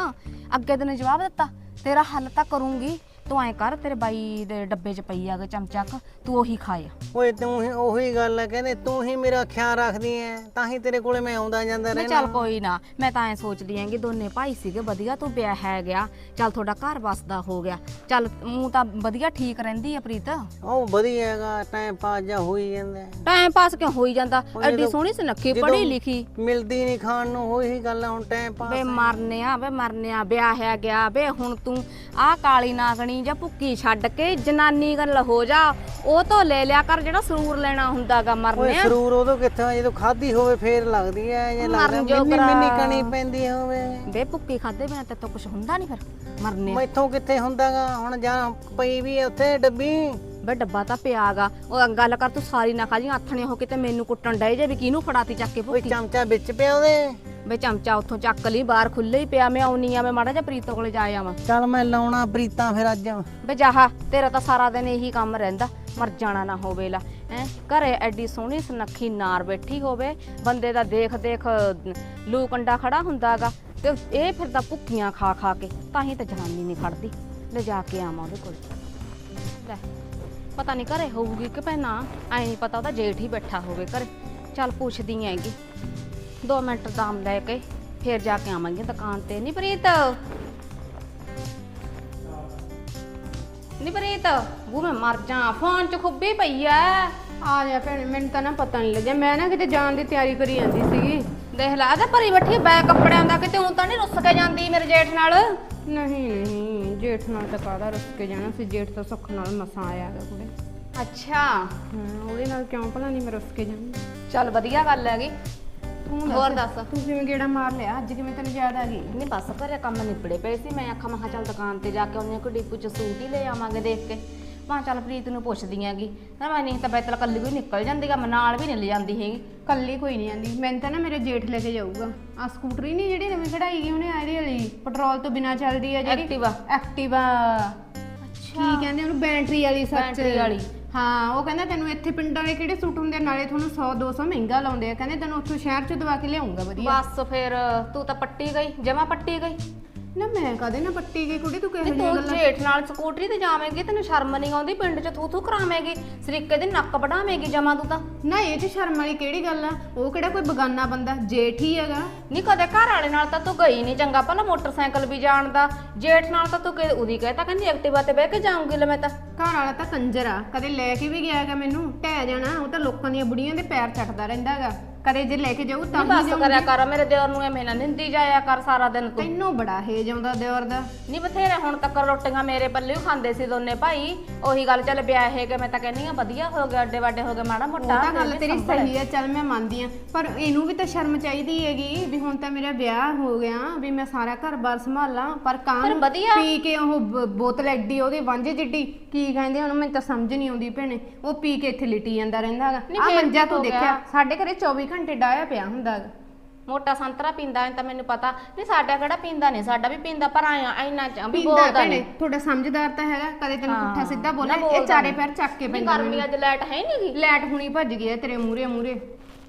ਅੱਗੇ ਤੈਨੂੰ ਜਵਾਬ ਦਿੱਤਾ। ਤੇਰਾ ਹੱਲ ਤਾਂ ਕਰੂੰਗੀ। ਤੂੰ ਐਂ ਕਰ ਤੇਰੇ ਬਾਈ ਦੇ ਡੱਬੇ 'ਚ ਪਈ ਆਗੇ ਚਮਚੱਕ ਤੂੰ ਉਹੀ ਖਾਇਆ ਓਏ ਤੂੰ ਹੀ ਉਹੀ ਗੱਲ ਹੈ ਕਹਿੰਦੇ ਤੂੰ ਹੀ ਮੇਰਾ ਖਿਆਲ ਰੱਖਦੀ ਐ ਤਾਂ ਹੀ ਤੇਰੇ ਕੋਲੇ ਮੈਂ ਆਉਂਦਾ ਜਾਂਦਾ ਮੈਂ ਰਹਿਣਾ। ਚੱਲ ਕੋਈ ਨਾ ਮੈਂ ਤਾਂ ਐ ਸੋਚਦੀ ਆਂ ਕਿ ਦੋਨੇ ਭਾਈ ਸੀਗੇ ਵਧੀਆ ਤੂੰ ਵਿਆਹ ਹੈ ਗਿਆ ਚੱਲ ਤੁਹਾਡਾ ਘਰ ਵਸਦਾ ਹੋ ਗਿਆ। ਚੱਲ ਮੂੰ ਤਾਂ ਵਧੀਆ ਠੀਕ ਰਹਿੰਦੀ ਆ ਪ੍ਰੀਤ। ਉਹ ਵਧੀਆ ਹੈਗਾ ਟਾਈਮ ਪਾਸ ਜਾ ਹੋਈ ਜਾਂਦਾ। ਹੈ। ਟਾਈਮ ਪਾਸ ਕਿਉਂ ਹੋਈ ਜਾਂਦਾ? ਉਹ ਐਡੀ ਜਦੋਂ- ਸੋਹਣੀ ਸੁਨੱਖੀ ਜਦੋਂ ਪੜ੍ਹੀ ਲਿਖੀ। ਮਿਲਦੀ ਨਹੀਂ ਖਾਣ ਨੂੰ ਉਹੀ ਗੱਲ ਆ, ਹੁਣ ਟਾਈਮ ਪਾਸ ਵੇ ਮਰਨਿਆ ਵੇ ਮਰਨਿਆ ਵਿਆਹ ਹੈ ਗਿਆ ਵੇ ਹੁਣ ਤੂੰ ਆਹ ਕਾਲੀ ਨਾਗਣੀ ਜਾਂ ਭੁੱਕੀ ਛੱਡ ਕੇ ਜਨਾਨੀ ਗੱਲ ਹੋ ਜਾ ਉਹ ਤੋਂ ਲੈ ਲਿਆ ਕਰ ਜਿਹੜਾ ਸਰੂਰ ਲੈਣਾ ਹੁੰਦਾਗਾ ਓਏ ਮਰਨਿਆ ਸਰੂਰ ਉਦੋਂ ਕਿੱਥੇ ਆ, ਜਦੋਂ ਖਾਦੀ ਹੋਵੇ ਫੇਰ ਲੱਗਦੀ ਐ ਜੇ ਲੱਗਦਾ ਮਰਨ ਮਿੰਨੀ ਜੋਗਰਾ। ਮਿੰਨੀ ਕਣੀ ਪੈਂਦੀ ਹੋਵੇ। ਵੇ ਭੁੱਕੀ ਖਾਦੇ ਬਿਨਾ ਤੇ ਤੋਂ ਕੁਝ ਹੁੰਦਾ ਨਹੀਂ ਫਿਰ ਮਰਨਿਆ ਮੈਥੋਂ ਕਿੱਥੇ ਹੁੰਦਾਗਾ? ਹੁਣ ਜਾਂ ਪਈ ਵੀ ਐ ਉੱਥੇ ਡੱਬੀ। ਬੇ ਡੱਬਾ ਤਾਂ ਪਿਆਗਾ। ਉਹ ਗੱਲ ਕਰ ਤੂੰ ਸਾਰੀ ਨਾ ਖਾ ਜੀ ਆਥਣੇ ਹੋ ਕੇ ਤੇ ਮੈਨੂੰ ਕੁੱਟਣ ਡਏ ਜੇ ਵੀ ਕਿਹਨੂੰ ਫੜਾਤੀ ਚੱਕ ਕੇ ਓਏ ਭੁੱਕੀ। ਚਮਚਾ ਵਿੱਚ ਪਿਆ ਉਹਦੇ? ਬੇ ਚਮਚਾ ਉੱਥੋਂ ਚੱਕ ਲਈ ਬਾਹਰ ਖੁੱਲੇ ਹੀ ਪਿਆ ਮੈਂ ਆਉਣੀ ਆ ਮੈਂ ਮਾੜਾ ਜਿਹਾ ਪ੍ਰੀਤੋ ਕੋਲੇ ਜਾ ਆਵਾਂ। ਚੱਲ ਮੈਂ ਲਾਉਣਾ ਪ੍ਰੀਤਾਂ ਫਿਰ ਅੱਜ। ਬੇ ਜਾਹਾ ਤੇਰਾ ਤਾਂ ਸਾਰਾ ਦਿਨ ਇਹੀ ਕੰਮ ਰਹਿੰਦਾ ਮਰ ਜਾਣਾ ਨਾ ਹੋਵੇ ਲਾ। ਹੈ ਘਰੇ ਐਡੀ ਸੋਹਣੀ ਸੁਨੱਖੀ ਨਾਰ ਬੈਠੀ ਹੋਵੇ ਬੰਦੇ ਦਾ ਦੇਖ ਦੇਖ ਲੂ ਕੰਡਾ ਖੜਾ ਹੁੰਦਾਗਾ ਤੇ ਇਹ ਫਿਰਦਾ ਭੁੱਕੀਆਂ ਖਾ ਖਾ ਕੇ ਤਾਂ ਹੀ ਤਾਂ ਜਨਾਨੀ ਨਹੀਂ ਖੜਦੀ। ਲੈ ਜਾ ਕੇ ਆਵਾਂ ਉਹਦੇ ਕੋਲ। ਲੈ ਪਤਾ ਨਹੀਂ ਘਰੇ ਹੋਊਗੀ ਕਿ ਪਹਿਨਾ ਐ ਨਹੀਂ ਪਤਾ ਉਹਦਾ ਜੇਠ ਹੀ ਬੈਠਾ ਹੋਵੇ ਘਰੇ। ਚੱਲ ਪੁੱਛਦੀ ਹੈਗੀ। 2 ਮਿੰਟ ਦਾਮ ਲੈ ਕੇ ਫੇਰ ਜਾ ਕੇ ਆਵਾਂਗੇ ਦੁਕਾਨ ਤੇ। ਨਹੀਂ ਪ੍ਰੀਤ ਨੀ ਪ੍ਰੀਤ ਉਹ ਮੈਂ ਮਰ ਜਾ। ਫੋਨ 'ਚ ਖੁੱਬੀ ਪਈ ਐ। ਆ ਜਾ ਭੈਣੇ ਮੈਨੂੰ ਤਾਂ ਨਾ ਪਤਾ ਨਹੀਂ ਲੱਗਿਆ। ਮੈਂ ਨਾ ਕਿਤੇ ਜਾਣ ਦੀ ਤਿਆਰੀ ਕਰੀ ਜਾਂਦੀ ਸੀਗੀ। ਦੇਖ ਲਾ ਤੇ ਭਰੀ ਬੱਠੀ ਬੈ ਕੱਪੜਿਆਂ ਦਾ। ਕਿਤੇ ਉਂ ਤਾਂ ਨਹੀਂ ਰੁੱਸ ਕੇ ਜਾਂਦੀ ਮੇਰੇ ਜੇਠ ਨਾਲ? ਨਹੀਂ ਨਹੀਂ। ਜੇਠ ਨਾਲ ਤਾਂ ਕਾਹਦਾ ਰੁੱਸ ਕੇ ਜਾਣਾ? ਸੀ ਜੇਠ ਤਾਂ ਸੁੱਖ ਨਾਲ ਮਸਾਂ ਆਇਆ ਗਾ ਕੁੜੇ। ਅੱਛਾ। ਹਾਂ ਉਹਦੇ ਨਾਲ ਕਿਉਂ ਭਲਾ ਨਹੀਂ ਮੈਂ ਰੁੱਸ ਕੇ ਜਾਣੀ ਚੱਲ ਵਧੀਆ ਗੱਲ ਹੈਗੀ। ਤੂੰ ਹੋਰ ਦੱਸ। ਤੂੰ ਕਿਵੇਂ ਗੇੜਾ ਮਾਰ ਲਿਆ? ਅੱਜ ਕਿਵੇਂ ਤੈਨੂੰ ਯਾਦ ਆ ਗਈ? ਨਹੀਂ ਬਸ ਘਰੇ ਕੰਮ ਨਿਬੜੇ ਪਏ ਸੀ। ਮੈਂ ਆਖਾਂ ਮਹਾ ਚੱਲ ਦੁਕਾਨ ਤੇ ਜਾ ਕੇ ਉਹਨੇ ਕੋਈ ਡਿਪੂ ਚ ਸੂਟ ਹੀ ਲੈ ਆਵਾਂਗੇ ਦੇਖ ਕੇ। ਮਾਂ ਚੱਲ ਪ੍ਰੀਤ ਨੂੰ ਪੁੱਛਦੀ ਆਂਗੀ ਨਾ ਮੈਂ ਨਹੀਂ ਤਾਂ ਬੈਤਲ ਕੱਲੀ ਕੋਈ ਨਿਕਲ ਜਾਂਦੀ ਗਾ ਮੈਂ ਨਾਲ ਵੀ ਨਹੀਂ ਲੈ ਜਾਂਦੀ ਹੈਗੀ। ਕੱਲੀ ਕੋਈ ਨਹੀਂ ਆਂਦੀ। ਮੈਨੂੰ ਤਾਂ ਨਾ ਮੇਰੇ ਜੇਠ ਲੈ ਕੇ ਜਾਊਗਾ। ਆ ਸਕੂਟਰੀ ਨਹੀਂ ਜਿਹੜੀ ਨਵੀਂ ਕਢਾਈ ਗਈ ਉਹਨੇ ਆਇਰੇ ਵਾਲੀ ਪੈਟਰੋਲ ਤੋਂ ਬਿਨਾ ਚੱਲਦੀ ਆ ਜਿਹੜੀ? ਐਕਟਿਵਾ ਐਕਟਿਵਾ ਕੀ ਕਹਿੰਦੇ ਉਹਨੂੰ? ਬੈਟਰੀ ਵਾਲੀ ਸੱਚ। ਬੈਟਰੀ ਵਾਲੀ। ਹਾਂ ਉਹ ਕਹਿੰਦਾ ਤੈਨੂੰ ਇੱਥੇ ਪਿੰਡਾਂ ਦੇ ਕਿਹੜੇ ਸੂਟ ਹੁੰਦੇ ਆ, ਨਾਲੇ ਤੁਹਾਨੂੰ 100 200 ਮਹਿੰਗਾ ਲਾਉਂਦੇ ਆ। ਕਹਿੰਦੇ ਤੈਨੂੰ ਉੱਥੋਂ ਸ਼ਹਿਰ ਚ ਦਵਾ ਕੇ ਲਿਆਉਂਗਾ ਵਧੀਆ। ਬਸ ਫਿਰ ਤੂੰ ਤਾਂ ਪੱਟੀ ਗਈ ਜਮਾ ਪੱਟੀ ਗਈ। ਨਾ ਮੈਂ ਕਦੇ ਨਾ ਪੱਟੀ ਗਈ ਕੁੜੀ ਤੂੰ ਕਿਹੋ ਜਿਹੀ ਤੂੰ ਗੱਲਾਂ ਜੇਠ ਨਾਲ ਸਕੂਟਰੀ ਤੇ ਜਾਵੇਂਗੀ ਤੈਨੂੰ ਸ਼ਰਮ ਨਹੀਂ ਆਉਂਦੀ ਪਿੰਡ 'ਚ ਥੂ ਥੂ ਕਰਾਵੇਂਗੀ ਸਰੀਕੇ ਦੇ ਨੱਕ ਵਢਾਵੇਂਗੀ ਜਮਾ ਤੂੰ ਤਾਂ। ਨਾ ਇਹ ਚ ਸ਼ਰਮ ਵਾਲੀ ਕਿਹੜੀ ਗੱਲ ਆ? ਉਹ ਕਿਹੜਾ ਕੋਈ ਬਗਾਨਾ ਬੰਦਾ ਜੇਠ ਹੀ ਹੈਗਾ। ਨਹੀਂ ਕਦੇ ਘਰ ਵਾਲੇ ਨਾਲ ਤਾਂ ਤੂੰ ਗਈ ਨਹੀਂ ਚੰਗਾ ਭਲਾ ਮੋਟਰਸਾਈਕਲ ਵੀ ਜਾਣਦਾ ਜੇਠ ਨਾਲ ਤਾਂ ਤੂੰ ਕਿ ਉਹਦੀ ਕਹਿਤਾ ਕਹਿੰਦੀ ਐਕਟਿਵਾ ਤੇ ਬਹਿ ਕੇ ਜਾਊਂਗੀ ਲੈ ਮੈਂ ਤਾਂ। ਘਰ ਵਾਲਾ ਤਾਂ ਕੰਜਰ ਆ ਕਦੇ ਲੈ ਕੇ ਵੀ ਗਿਆ ਹੈਗਾ ਮੈਨੂੰ ਟਹਿ ਜਾਣਾ ਉਹ ਤਾਂ ਲੋਕਾਂ ਦੀਆਂ ਬੁੜੀਆਂ ਦੇ ਪੈਰ ਚੱਟਦਾ ਰਹਿੰਦਾ ਹੈਗਾ। ਕਦੇ ਜੇ ਲੈ ਕੇ ਜਾਊ ਤਾਂ ਹੀ ਬਸ ਕਰਿਆ ਕਰ ਮੇਰੇ ਦਿਓਰ ਨੂੰ ਐਵੇਂ ਨਾ ਨਿੰਦੀ ਜਾਇਆ ਕਰ ਸਾਰਾ ਦਿਨ ਤੂੰ। ਤੈਨੂੰ ਬੜਾ ਹੇਜ ਆਉਂਦਾ ਦਿਓਰ ਦਾ। ਨਹੀਂ ਬਥੇਰੇ ਹੁਣ ਤੱਕ ਰੋਟੀਆਂ ਮੇਰੇ ਪੱਲੇ ਹੀ ਖਾਂਦੇ ਸੀ ਦੋਨੇ ਭਾਈ। ਉਹੀ ਗੱਲ ਚੱਲ ਵਿਆਹ ਹੈ ਕਿ ਮੈਂ ਤਾਂ ਕਹਿੰਦੀ ਆ ਵਧੀਆ ਹੋ ਗਿਆ ਅੱਡੇ ਵੱਡੇ ਹੋ ਗਏ ਮਾੜਾ ਉਹ ਮੋਟਾ ਤਾਂ ਗੱਲ ਫਿਰ ਵੀ ਤੇਰੀ ਸੰਭਲ। ਸਹੀ ਹੈ ਚੱਲ ਮੈਂ ਮੰਨਦੀ ਆ ਪਰ ਇਹਨੂੰ ਵੀ ਤਾਂ ਸ਼ਰਮ ਚਾਹੀਦੀ ਹੈਗੀ ਵੀ ਹੁਣ ਤਾਂ ਮੇਰਾ ਵਿਆਹ ਹੋ ਗਿਆ ਵੀ ਮੈਂ ਸਾਰਾ ਘਰ-ਬਾਰ ਸੰਭਾਲਾਂ ਪਰ ਪਰ ਨੂੰ ਵਧੀਆ। ਪੀ ਕੇ ਉਹ ਬ- ਬੋਤਲ ਐਡੀ ਉਹਦੇ ਵਾਂਝੇ ਜਿੱਡੀ ਕੀ ਕਹਿੰਦੇ ਹੁਣ ਮੈਨੂੰ ਤਾਂ ਸਮਝ ਨਹੀਂ ਆਉਂਦੀ ਭੈਣੇ। ਉਹ ਪੀ ਕੇ ਇੱਥੇ ਲਿਟੀ ਜਾਂਦਾ ਰਹਿੰਦਾ ਨਹੀਂ, ਹੈਗਾ ਆ ਫੇਰ ਮੰਜਾ ਕੀ ਹੋ ਤੂੰ ਗਿਆ? ਦੇਖਿਆ ਸਾਡੇ ਘਰੇ 24 ਘੰਟੇ ਡਾਇਆ ਪਿਆ ਹੁੰਦਾ ਹੈਗਾ ਮੋਟਾ ਸੰਤਰਾ ਪੀਂਦਾ ਐ ਤਾਂ ਮੈਨੂੰ ਪਤਾ। ਨਹੀਂ ਸਾਡਾ ਕਿਹੜਾ ਪੀਂਦਾ ਨਹੀਂ ਸਾਡਾ ਵੀ ਪੀਂਦਾ ਪਰ ਆਇਆ ਇੰਨਾ ਚ ਵੀ ਪੀਂਦਾ ਬੋਲਦਾ ਭੈਣੇ ਨਹੀਂ। ਤੁਹਾਡਾ ਸਮਝਦਾਰ ਤਾਂ ਹੈਗਾ ਕਦੇ ਤੈਨੂੰ ਹਾਂ, ਪੁੱਠਾ ਸਿੱਧਾ ਨਾ ਬੋਲੇ ਇਹ ਬੋਲਦਾ ਚਾਰੇ। ਪੈਰ ਚੱਕ ਕੇ ਨਹੀਂ ਪੈਂਦਾ ਗਰਮੀ ਅੱਜ ਲਾਈਟ ਹੈ ਨਹੀਂਗੀ ਲੈਟ ਹੁਣੀ ਭੱਜ ਗਈ ਹੈ ਤੇਰੇ ਮੂਰੇ ਮੂਰੇ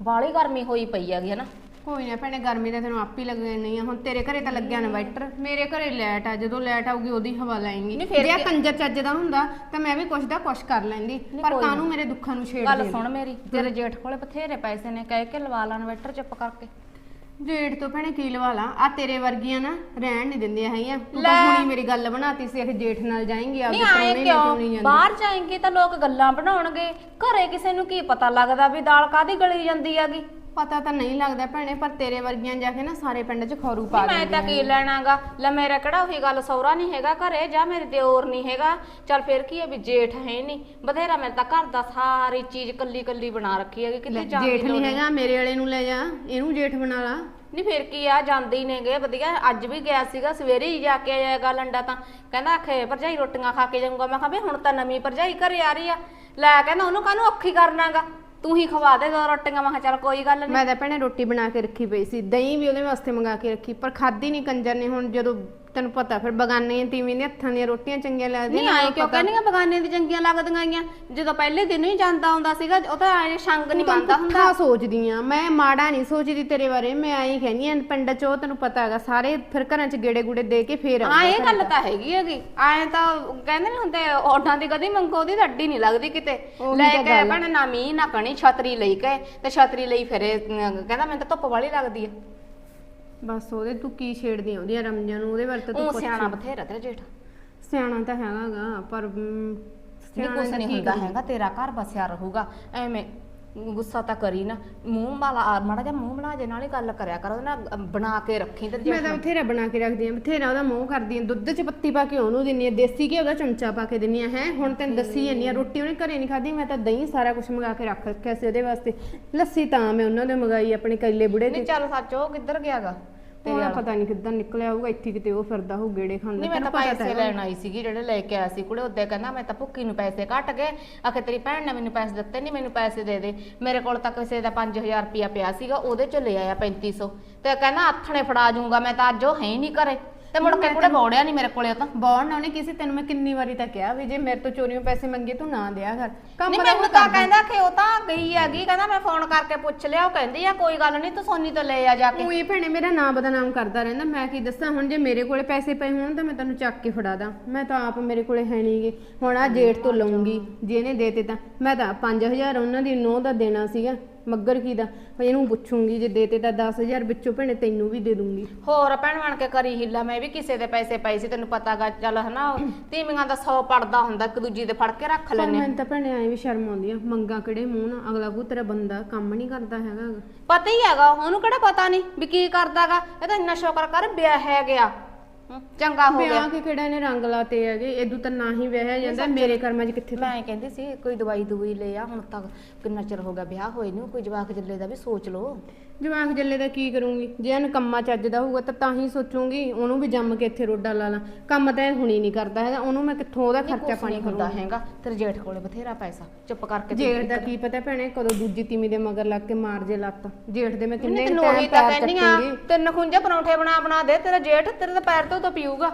ਬਾਲੀ ਗਰਮੀ ਹੋਈ ਪਈ ਹੈਗੀ ਹੈ ਨਾ? ਕੋਈ ਨਾ ਭੈਣੇ ਗਰਮੀ ਤਾਂ ਤੈਨੂੰ ਆਪੇ ਲੱਗ ਜਾਣੀ ਆ। ਹੁਣ ਤੇਰੇ ਘਰੇ ਤਾਂ ਲੱਗਿਆ ਇਨਵਰਟਰ। ਮੇਰੇ ਘਰੇ ਲਾਈਟ ਆ ਜਦੋਂ ਲਾਈਟ ਆਊਗੀ ਉਹਦੀ ਹਵਾ ਲਾਏਂਗੀ। ਨਹੀਂ, ਫਿਰ ਜੇ ਆਹ ਕੀ- ਕੰਜਰ ਚੱਜ ਦਾ ਹੁੰਦਾ ਤਾਂ ਮੈਂ ਵੀ ਕੁਛ ਦਾ ਕੁਛ ਕਰ ਲੈਂਦੀ। ਪਰ ਕੋਈ ਕਾਹਨੂੰ ਮੇਰੇ ਦੁੱਖਾਂ ਨੂੰ ਛੇੜਦੀ ਗੱਲ ਆ? ਸੁਣ ਮੇਰੀ ਤੇਰੇ ਜੇਠ ਕੋਲੇ ਬਥੇਰੇ ਪੈਸੇ ਨੇ ਕਹਿ ਕੇ ਲਵਾ ਲਾ ਇਨਵਰਟਰ ਚੁੱਪ ਕਰਕੇ। ਜੇਠ ਤੋਂ ਭੈਣੇ ਕੀ ਲਵਾ ਲਾ? ਆ ਤੇਰੇ ਵਰਗੀਆਂ ਨਾ ਰਹਿਣ ਨਹੀਂ ਦਿੰਦੀਆਂ ਹੈਗੀਆਂ। ਤੂੰ ਲੈ। ਤਾਂ ਹੁਣੀ ਮੇਰੀ ਗੱਲ ਬਣਾਤੀ ਸੀ ਇਹ ਜੇਠ ਨਾਲ ਜਾਏਂਗੀ ਆਪਦੇ ਨਹੀਂ ਆਏ ਕਿਉਂ? ਬਾਹਰ ਜਾਏਂਗੇ ਤਾਂ ਲੋਕ ਗੱਲਾਂ ਬਣਾਉਣਗੇ। ਘਰੇ ਕਿਸੇ ਨੂੰ ਕੀ ਪਤਾ ਲੱਗਦਾ ਵੀ ਦਾਲ ਕਾਦੀ ਗਲੀ ਜਾਂਦੀ ਹੈਗੀ? ਪਤਾ ਤਾਂ ਨਹੀਂ ਲੱਗਦਾ ਭੈਣੇ ਪਰ ਤੇਰੇ ਵਰਗੀਆਂ ਜਾ ਕੇ ਨਾ ਸਾਰੇ ਪਿੰਡ 'ਚ ਖੌਰੂ ਪਾ ਮੈਂ ਤਾਂ ਕੀ ਲੈਣਾਗਾ? ਲੈ ਮੇਰਾ ਕਿਹੜਾ ਉਹੀ ਗੱਲ ਸੌਰਾ ਨਹੀਂ ਹੈਗਾ ਘਰੇ ਜਾਂ ਮੇਰੇ ਦਿਓਰ ਨਹੀਂ ਹੈਗਾ? ਚੱਲ ਫਿਰ ਕੀ ਹੈ ਵੀ ਜੇਠ ਹੈ ਨਹੀਂ। ਬਥੇਰਾ ਮੈਂ ਤਾਂ ਘਰ ਦਾ ਸਾਰੀ ਚੀਜ਼ ਕੱਲੀ ਕੱਲੀ ਬਣਾ ਰੱਖੀ ਹੈਗੀ ਕਿਤੇ ਜਾਣ ਜੇਠ ਨਹੀਂ ਹੈਗਾ ਮੇਰੇ ਵਾਲੇ ਨੂੰ ਲੈ ਜਾ ਇਹਨੂੰ ਜੇਠ ਬਣਾ ਲਾ। ਨਹੀਂ ਫਿਰ ਕੀ ਆ ਜਾਂਦੇ ਹੀ ਨੇਗੇ ਵਧੀਆ। ਅੱਜ ਵੀ ਗਿਆ ਸੀਗਾ ਸਵੇਰੇ ਹੀ ਜਾ ਕੇ ਆਇਆਗਾ ਲੰਡਾ ਤਾਂ। ਕਹਿੰਦਾ ਆਖੇ ਭਰਜਾਈ ਰੋਟੀਆਂ ਖਾ ਕੇ ਜਾਊਂਗਾ। ਮੈਂ ਕਿਹਾ ਵੀ ਹੁਣ ਤਾਂ ਨਵੀਂ ਭਰਜਾਈ ਘਰੇ ਆ ਰਹੀ ਆ। ਲੈ ਕਹਿੰਦਾ ਉਹਨੂੰ ਕਾਹਨੂੰ ਔਖੀ ਕਰਨਾਗਾ? ਤੂੰ ਹੀ ਖਵਾ ਦੇ ਦੋ ਰੋਟੀਆਂ। ਮੈਂ ਕਿਹਾ ਚੱਲ ਕੋਈ ਗੱਲ ਨਹੀਂ ਮੈਂ ਤਾਂ ਭੈਣੇ ਰੋਟੀ ਬਣਾ ਕੇ ਰੱਖੀ ਪਈ ਸੀ। ਦਹੀਂ ਵੀ ਉਹਦੇ ਵਾਸਤੇ ਮੰਗਾ ਕੇ ਰੱਖੀ, ਪਰ ਖਾਦੀ ਨਹੀਂ ਕੰਜਰ ਨੇ। ਹੁਣ ਜਦੋਂ ਤੈਨੂੰ ਪਤਾ ਫਿਰ ਬਗਾਨੇ ਤੀਵੀਂ ਦੇ ਹੱਥਾਂ ਦੀਆਂ ਰੋਟੀਆਂ ਚੰਗੀਆਂ ਲੱਗਦੀਆਂ ਨਹੀਂ ਆਏ ਕਿਉਂ ਕਹਿੰਦੀਆਂ ਬਗਾਨੇ ਦੀ ਚੰਗੀਆਂ ਲੱਗਦੀਆਂ ਆਈਆਂ ਜਦੋਂ ਪਹਿਲੇ ਦਿਨ ਹੀ ਜਾਂਦਾ ਹੁੰਦਾ ਸੀਗਾ ਉਹ ਤਾਂ ਐ ਸ਼ੰਗ ਨਹੀਂ ਮੰਨਦਾ ਹੁੰਦਾ ਹੁੰਦਾ। ਸੋਚਦੀ ਆ ਮੈਂ ਮਾੜਾ ਨਹੀਂ ਸੋਚਦੀ ਤੇਰੇ ਬਾਰੇ ਮੈਂ ਐਂ ਕਹਿੰਦੀ ਆ ਪਿੰਡ 'ਚ ਉਹ ਤੈਨੂੰ ਪਤਾ ਹੈਗਾ ਸਾਰੇ ਫਿਰ ਘਰਾਂ 'ਚ ਗੇੜੇ ਗੂੜੇ ਦੇ ਕੇ ਫੇਰ ਹਾਂ ਇਹ ਗੱਲ ਤਾਂ ਹੈਗੀ ਹੈਗੀ। ਆਏ ਤਾਂ ਕਹਿੰਦੇ ਨਹੀਂ ਹੁੰਦੇ ਔਡਾਂ ਦੀ ਕਦੀ ਮੰਗੋ ਉਹਦੀ ਅੱਡੀ ਨਹੀਂ ਲੱਗਦੀ ਕਿਤੇ। ਲੈ ਕੇ ਆ। ਭੈਣੇ ਨਾ ਮੀਂਹ ਨਾ ਕਣੀ ਛਤਰੀ ਲਈ ਕੇ ਤੇ ਛਤਰੀ ਲਈ ਫਿਰੇ ਕਹਿੰਦਾ ਮੈਨੂੰ ਤਾਂ ਧੁੱਪ ਵਾਲੀ ਲੱਗਦੀ ਹੈ ਬਸ ਉਹਦੇ ਤੂੰ ਕੀ ਛੇੜਦੀ ਆਉਂਦੀ ਆ ਰਮਜਾਨ ਨੂੰ ਉਹਦੇ ਬਾਰੇ ਤਾਂ ਤੂੰ ਉਹ ਪੁੱਛ ਸਿਆਣਾ ਬਥੇਰਾ ਤੇਰਾ ਜੇਠ। ਸਿਆਣਾ ਤਾਂ ਹੈਗਾਗਾ ਪਰ ਸਿਆਣਾ ਕੁਛ ਨਹੀਂ ਕੀ ਹੁੰਦਾ? ਹੈਗਾ ਤੇਰਾ ਘਰ ਬਸਿਆ ਰਹੂਗਾ। ਐਵੇਂ ਗੁੱਸਾ ਤਾਂ ਕਰੀ ਨਾ। ਮੂੰਹ ਵਾਲਾ ਮਾੜਾ ਜਿਹਾ ਮੂੰਹ ਬਣਾ ਜੇ ਨਾਲ ਹੀ ਗੱਲ ਕਰਿਆ ਕਰ ਉਹਦੇ ਨਾਲ ਅਮ, ਬਣਾ ਕੇ ਰੱਖੀ ਤੇ ਮੈਂ ਤਾਂ ਬਥੇਰਾ ਬਣਾ ਕੇ ਰੱਖਦੀ ਆ ਬਥੇਰਾ ਉਹਦਾ ਮੂੰਹ ਕਰਦੀ ਆ ਦੁੱਧ 'ਚ ਪੱਤੀ ਪਾ ਕੇ ਉਹਨੂੰ ਦਿੰਨੀ ਆ ਦੇਸੀ ਘਿਓ ਦਾ ਚਮਚਾ ਪਾ ਕੇ ਦਿੰਨੀ ਆ ਹੈ। ਹੁਣ ਤੈਨੂੰ ਦੱਸੀ ਜਾਂਦੀ ਆ ਰੋਟੀ ਉਹਨੇ ਘਰੇ ਨਹੀਂ ਖਾਧੀ ਮੈਂ ਤਾਂ ਦਹੀਂ ਸਾਰਾ ਕੁਝ ਮੰਗਾ ਕੇ ਰੱਖ ਰੱਖਿਆ ਸੀ ਉਹਦੇ ਵਾਸਤੇ। ਲੱਸੀ ਤਾਂ ਮੈਂ ਉਹਨਾਂ ਦੇ ਮੰਗਾਈ ਆਪਣੇ ਕੱਲੇ ਬੁੜੇ ਨਹੀਂ ਚੱਲ ਸੱਚ ਉਹ ਕਿੱਧਰ ਗਿਆਗਾ? ਤੇਰਾ ਪਤਾ ਨਹੀਂ ਕਿੱਦਾਂ ਨਿਕਲਿਆ ਹੋਊਗਾ ਇੱਥੇ ਕਿਤੇ ਉਹ ਫਿਰਦਾ ਹੋਊ ਗੇੜੇ ਖਾਂਦਾ ਨਹੀਂ ਮੈਂ ਤਾਂ ਪੈਸੇ ਲੈਣ ਆਈ ਸੀਗੀ ਜਿਹੜੇ ਲੈ ਕੇ ਆਇਆ ਸੀ ਕੁੜੇ ਉੱਤੇ ਕਹਿੰਦਾ ਮੈਂ ਤਾਂ ਭੁੱਕੀ ਨੂੰ ਪੈਸੇ ਘੱਟ ਗਏ। ਆਖੇ ਤੇਰੀ ਭੈਣ ਨੇ ਮੈਨੂੰ ਪੈਸੇ ਦਿੱਤੇ ਨਹੀਂ ਮੈਨੂੰ ਪੈਸੇ ਦੇ ਦੇ। ਮੇਰੇ ਕੋਲ ਤਾਂ ਕਿਸੇ ਦਾ 5000 ਰੁਪਿਆ ਪਿਆ ਸੀਗਾ ਉਹਦੇ ਚ ਲੈ ਆਇਆ 3500 ਤੇ ਕਹਿੰਦਾ ਆਥਣੇ ਫੜਾ ਜੂੰਗਾ ਮੈਂ ਤਾਂ ਅੱਜ ਉਹ ਹੈ ਹੀ ਨਹੀਂ ਘਰੇ। ਤੇ ਮੁੜ ਕੇ ਕੁੜੇ ਬੋੜਿਆ ਨਹੀਂ ਮੇਰੇ ਕੋਲੇ ਉਹ ਤਾਂ। ਬੌਣ ਉਹਨੇ ਕਿਸੇ ਤੈਨੂੰ ਮੈਂ ਕਿੰਨੀ ਵਾਰੀ ਤਾਂ ਕਿਹਾ ਵੀ ਜੇ ਮੇਰੇ ਤੋਂ ਚੋਰੀਆਂ ਪੈਸੇ ਮੰਗੇ ਤੂੰ ਨਾ ਦਿਆ ਕਰ। ਕੰਮ ਨਹੀਂ ਤਾਂ ਮੈਨੂੰ ਤਾਂ ਕਹਿੰਦਾ ਕਿ ਉਹ ਤਾਂ ਗਈ ਹੈਗੀ ਕਹਿੰਦਾ ਮੈਂ ਫੋਨ ਕਰਕੇ ਪੁੱਛ ਲਿਆ ਉਹ ਕਹਿੰਦੀ ਆ ਕੋਈ ਗੱਲ ਨਹੀਂ ਤੂੰ ਸੋਨੀ ਤੋਂ ਲੈ ਆ ਜਾ ਕੇ। ਉਹ ਇਹ ਭੈਣੇ ਮੇਰਾ ਨਾਂ ਬਦਨਾਮ ਕਰਦਾ ਰਹਿੰਦਾ। ਮੈਂ ਕੀ ਦੱਸਾਂ ਹੁਣ ਜੇ ਮੇਰੇ ਕੋਲੇ ਪੈਸੇ ਪਏ ਹੋਣ ਤਾਂ ਮੈਂ ਤੈਨੂੰ ਚੱਕ ਕੇ ਫੜਾ ਦਾਂ। ਮੈਂ ਤਾਂ ਆਪ ਮੇਰੇ ਕੋਲੇ ਹੈ ਨਹੀਂਗੇ ਹੁਣ ਆ ਜੇਠ ਤੋਂ ਲਊਂਗੀ ਜੇ ਇਹਨੇ ਦੇਤੇ ਤਾਂ। ਮੈਂ ਤਾਂ 5000 ਉਹਨਾਂ ਦੀ ਨੋਹ ਦਾ ਦੇਣਾ ਸੀਗਾ। ਮੱਗਰ ਕੀ ਦਾ? ਵੀ ਇਹਨੂੰ ਪੁੱਛੂੰਗੀ ਜੇ ਦੇਤੇ ਤਾਂ 10000 ਵਿੱਚੋਂ ਭੈਣੇ ਤੈਨੂੰ ਵੀ ਦੇ ਦੂੰਗੀ। ਹੋਰ ਭੈਣ ਬਣ ਕੇ ਕਰੀ ਹਿੱਲਾ ਮੈਂ ਵੀ ਕਿਸੇ ਦੇ ਪੈਸੇ ਪਏ ਸੀ ਤੈਨੂੰ ਪਤਾਗਾ ਚੱਲ ਹਨਾ ਤੀਵੀਆਂ ਦਾ 100 ਪੜਦਾ ਹੁੰਦਾ ਇੱਕ ਦੂਜੀ ਦੇ ਫੜ ਕੇ ਰੱਖ ਪਰ ਲੈਨੇ ਮੈਨੂੰ ਤਾਂ ਭੈਣੇ ਐ ਵੀ ਸ਼ਰਮ ਆਉਂਦੀ ਆ ਮੰਗਾ ਕਿਹੜੇ ਮੂੰਹ ਨਾਲ ਅਗਲਾ ਕੋ ਤੇਰਾ ਬੰਦਾ ਕੰਮ ਨਹੀਂ ਕਰਦਾ ਹੈਗਾ ਗਾ। ਪਤਾ ਹੀ ਹੈਗਾ ਉਹਨੂੰ ਕਿਹੜਾ ਪਤਾ ਨਹੀਂ ਵੀ ਕੀ ਕਰਦਾਗਾ ਇਹ ਤਾਂ ਇੰਨਾ ਸ਼ੁਕਰ ਕਰ ਵਿਆਹ ਹੈ ਗਿਆ। ਹਮ, ਚੰਗਾ ਹੋ ਗਿਆ। ਵਿਆਹ ਕੇ ਕਿਹੜਾ ਨੇ ਰੰਗ ਲਾਤੇ ਹੈਗੇ ਇਦੋਂ ਤਾਂ ਨਾ ਹੀ ਵਿਆਹਿਆ ਜਾਂਦਾ ਮੇਰੇ ਕਰਮਾਂ 'ਚ ਕਿੱਥੇ ਮੈਂ ਕਹਿੰਦੀ ਸੀ ਕੋਈ ਦਵਾਈ ਦਵਾਈ ਲੈ ਆ ਹੁਣ ਤੱਕ ਕਿੰਨਾ ਚਿਰ ਹੋ ਗਿਆ ਵਿਆਹ ਹੋਏ ਨੂੰ ਕੋਈ ਜਵਾਕ ਜੱਲੇ ਦਾ ਵੀ ਸੋਚ ਲਓ। ਜਵਾਕ ਜੱਲੇ ਦਾ ਕੀ ਕਰੂੰਗੀ? ਜੇ ਇਹਨੂੰ ਕੰਮਾਂ ਚੱਜ ਦਾ ਹੋਊਗਾ ਤਾਂ ਤਾਂ ਹੀ ਸੋਚੂੰਗੀ ਉਹਨੂੰ ਵੀ ਜੰਮ ਕੇ ਇੱਥੇ ਰੋਡਾ ਲਾ ਲਾਂ। ਕੰਮ ਤਾਂ ਇਹ ਹੁਣੀ ਨਹੀਂ ਕਰਦਾ ਹੈਗਾ ਉਹਨੂੰ ਮੈਂ ਕਿੱਥੋਂ ਉਹਦਾ ਖਰਚਾ ਪਾਣੀ ਹੁੰਦਾ ਹੈਗਾ ਤੇਰੇ ਜੇਠ ਕੋਲੇ ਬਥੇਰਾ ਪੈਸਾ ਚੁੱਪ ਕਰਕੇ ਜੇਠ ਦਾ ਕੀ ਪਤਾ ਭੈਣੇ ਕਦੋਂ ਦੂਜੀ ਤੀਮੀ ਦੇ ਮਗਰ ਲੱਗ ਕੇ ਮਾਰ ਜੇ ਲੱਤ। ਜੇਠ ਦੇ ਮੈਂ ਕਿੰਨੇ ਤੈਨੂੰ ਟਾਈਮ ਪੈਰ ਚੱਟੂੰਗੀ ਤਿੰਨ ਖੁੰਝੇ ਪਰੌਂਠੇ ਬਣਾ ਬਣਾ ਦੇ ਤੇਰਾ ਜੇਠ ਤੇਰੇ ਤਾਂ ਪੈਰ ਤੋਂ ਤਾਂ ਪੀਊਗਾ।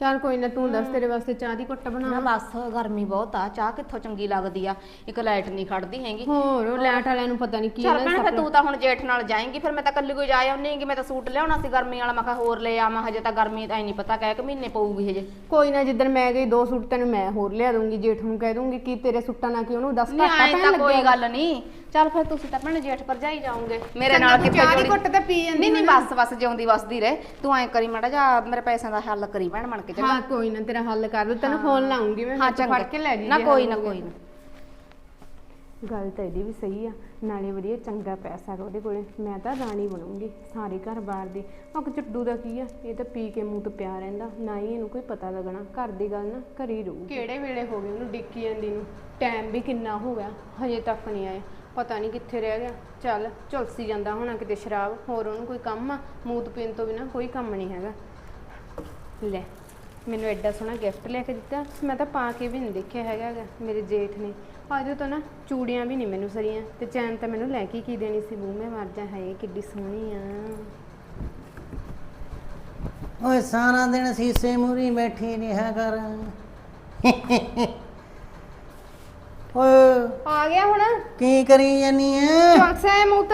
ਚੱਲ ਕੋਈ ਨਾ ਤੂੰ ਦੱਸ ਤੇਰੇ ਵਾਸਤੇ ਚਾਹ ਦੀ ਘੁੱਟ ਨਾ ਬਣਾ। ਬਸ ਗਰਮੀ ਬਹੁਤ ਆ। ਚਾਹ ਕਿੱਥੋਂ ਚੰਗੀ ਲੱਗਦੀ ਆ? ਇੱਕ ਲਾਈਟ ਨਹੀਂ ਖੜਦੀ ਹੈਗੀ। ਹੋਰ ਉਹ ਲੈਟ ਵਾਲਿਆਂ ਨੂੰ ਪਤਾ ਨਹੀਂ ਕੀ ਚੱਲ ਭੈਣ ਫਿਰ ਤੂੰ ਤਾਂ ਹੁਣ ਜੇਠ ਨਾਲ ਜਾਏਂਗੀ ਫਿਰ ਮੈਂ ਤਾਂ ਕੱਲੀ ਕੋਈ ਜਾ ਆਉਣੀ ਮੈਂ ਤਾਂ ਸੂਟ ਲਿਆਉਣਾ ਸੀ ਗਰਮੀ ਵਾਲਾ ਮੈਂ ਕਿਹਾ ਹੋਰ ਲੈ ਆਵਾਂ ਹਜੇ ਤਾਂ ਗਰਮੀ ਤਾਂ ਨਹੀਂ ਪਤਾ ਕਹਿ ਕਿ ਮਹੀਨੇ ਪਊਗੀ ਹਜੇ। ਕੋਈ ਨਾ ਜਿੱਦਣ ਮੈਂ ਗਈ ਦੋ ਸੂਟ ਤੈਨੂੰ ਮੈਂ ਹੋਰ ਲਿਆ ਦੂੰਗੀ ਜੇਠ ਨੂੰ ਕਹਿ ਦੂੰਗੀ ਕਿ ਤੇਰੇ ਸੂਟਾਂ ਨਾਲ ਕਿ ਉਹਨੂੰ ਦੱਸ ਨਹੀਂ ਘਾਟਾ ਪੈਣ ਲੱਗਿਆ ਕੋਈ ਗੱਲ ਨਹੀਂ। ਚੱਲ ਫਿਰ ਤੁਸੀਂ ਤਾਂ ਭੈਣ ਜੇਠ ਪਰ ਜਾਈ ਜਾਓਗੇ। ਮੇਰੇ ਨਾਲ ਕਿੱਥੇ ਚਾਹ ਦੀ ਘੁੱਟ ਤਾਂ ਪੀ ਜਾਂਦੀ ਨਹੀਂ ਨਹੀਂ ਬਸ ਬਸ ਜਿਉਂਦੀ ਵਸਦੀ ਰਹੇ। ਤੂੰ ਐਂ ਕਰੀ ਮਾੜਾ ਜਾ ਮੇਰੇ ਪੈਸਿਆਂ ਦਾ ਹੱਲ ਕਰੀ ਭੈਣ ਬਣ ਕੇ ਹਾਂ ਕੋਈ ਨਾ ਤੇਰਾ ਹੱਲ ਕਰ ਦੂ ਤੈਨੂੰ ਫੋਨ ਲਾਉਂਗੀ ਮੈਂ ਹਾਂ ਫੜ ਕੇ ਲੈ ਜੀ ਨਾ ਕੋਈ ਨਾ। ਕੋਈ ਨਾ। ਗੱਲ ਤਾਂ ਇਹਦੀ ਵੀ ਸਹੀ ਆ। ਨਾਲੇ ਵਧੀਆ ਚੰਗਾ ਪੈਸਾ ਗਾ ਉਹਦੇ ਕੋਲੇ। ਮੈਂ ਤਾਂ ਰਾਣੀ ਬਣੂੰਗੀ ਸਾਰੇ ਘਰ-ਬਾਰ ਦੀ। ਉਹ ਚੱਡੂ ਦਾ ਕੀ ਆ? ਇਹ ਤਾਂ ਪੀ ਕੇ ਮੂੰਹ ਤੋਂ ਪਿਆ ਰਹਿੰਦਾ। ਨਾ ਹੀ ਇਹਨੂੰ ਕੋਈ ਪਤਾ ਲੱਗਣਾ। ਘਰ ਦੀ ਗੱਲ ਨਾ ਘਰੀ ਰਹੂ ਕਿਹੜੇ ਵੇਲੇ ਹੋ ਗਏ ਉਹਨੂੰ ਡਿੱਕੀ ਜਾਂਦੀ ਨੂੰ? ਟਾਈਮ ਵੀ ਕਿੰਨਾ ਹੋ ਗਿਆ। ਹਜੇ ਤੱਕ ਨਹੀਂ ਆਏ ਪਤਾ ਨਹੀਂ ਕਿੱਥੇ ਰਹਿ ਗਿਆ। ਚੱਲ ਝੁਲਸੀ ਜਾਂਦਾ ਹੋਣਾ ਕਿਤੇ ਸ਼ਰਾਬ ਹੋਰ ਉਹਨੂੰ ਕੋਈ ਕੰਮ ਆ? ਮੂਤ ਪੀਣ ਤੋਂ ਬਿਨਾ ਕੋਈ ਕੰਮ ਨਹੀਂ ਹੈਗਾ। ਲੈ ਮੈਨੂੰ ਐਡਾ ਸੋਹਣਾ ਗਿਫਟ ਲੈ ਕੇ ਦਿੱਤਾ। ਮੈਂ ਤਾਂ ਪਾ ਕੇ ਵੀ ਨਹੀਂ ਦੇਖਿਆ ਹੈਗਾ ਗਾ, ਮੇਰੇ ਜੇਠ ਨੇ। ਅੱਜ ਤੋਂ ਨਾ ਚੂੜੀਆਂ ਵੀ ਨਹੀਂ ਮੈਨੂੰ ਸਰੀਆਂ। ਤੇ ਚੈਨ ਤਾਂ ਮੈਨੂੰ ਲੈ ਕੇ ਕੀ ਦੇਣੀ ਸੀ? ਬੂ ਮੈਂ ਮਰ ਜਾ ਹੈ ਕਿੱਡੀ ਸੋਹਣੀ ਆ। ਓਏ ਸਾਰਾ ਦਿਨ ਸੀਸੇ ਮੂਰੀ ਬੈਠੀ ਰਿਹਾ ਕਰ ਓਏ ਆ ਗਿਆ ਹੁਣ। ਕੀ ਕਰੀ ਜਾਨੀ ਐ? ਚੌਕਸਾ ਮੂਤ।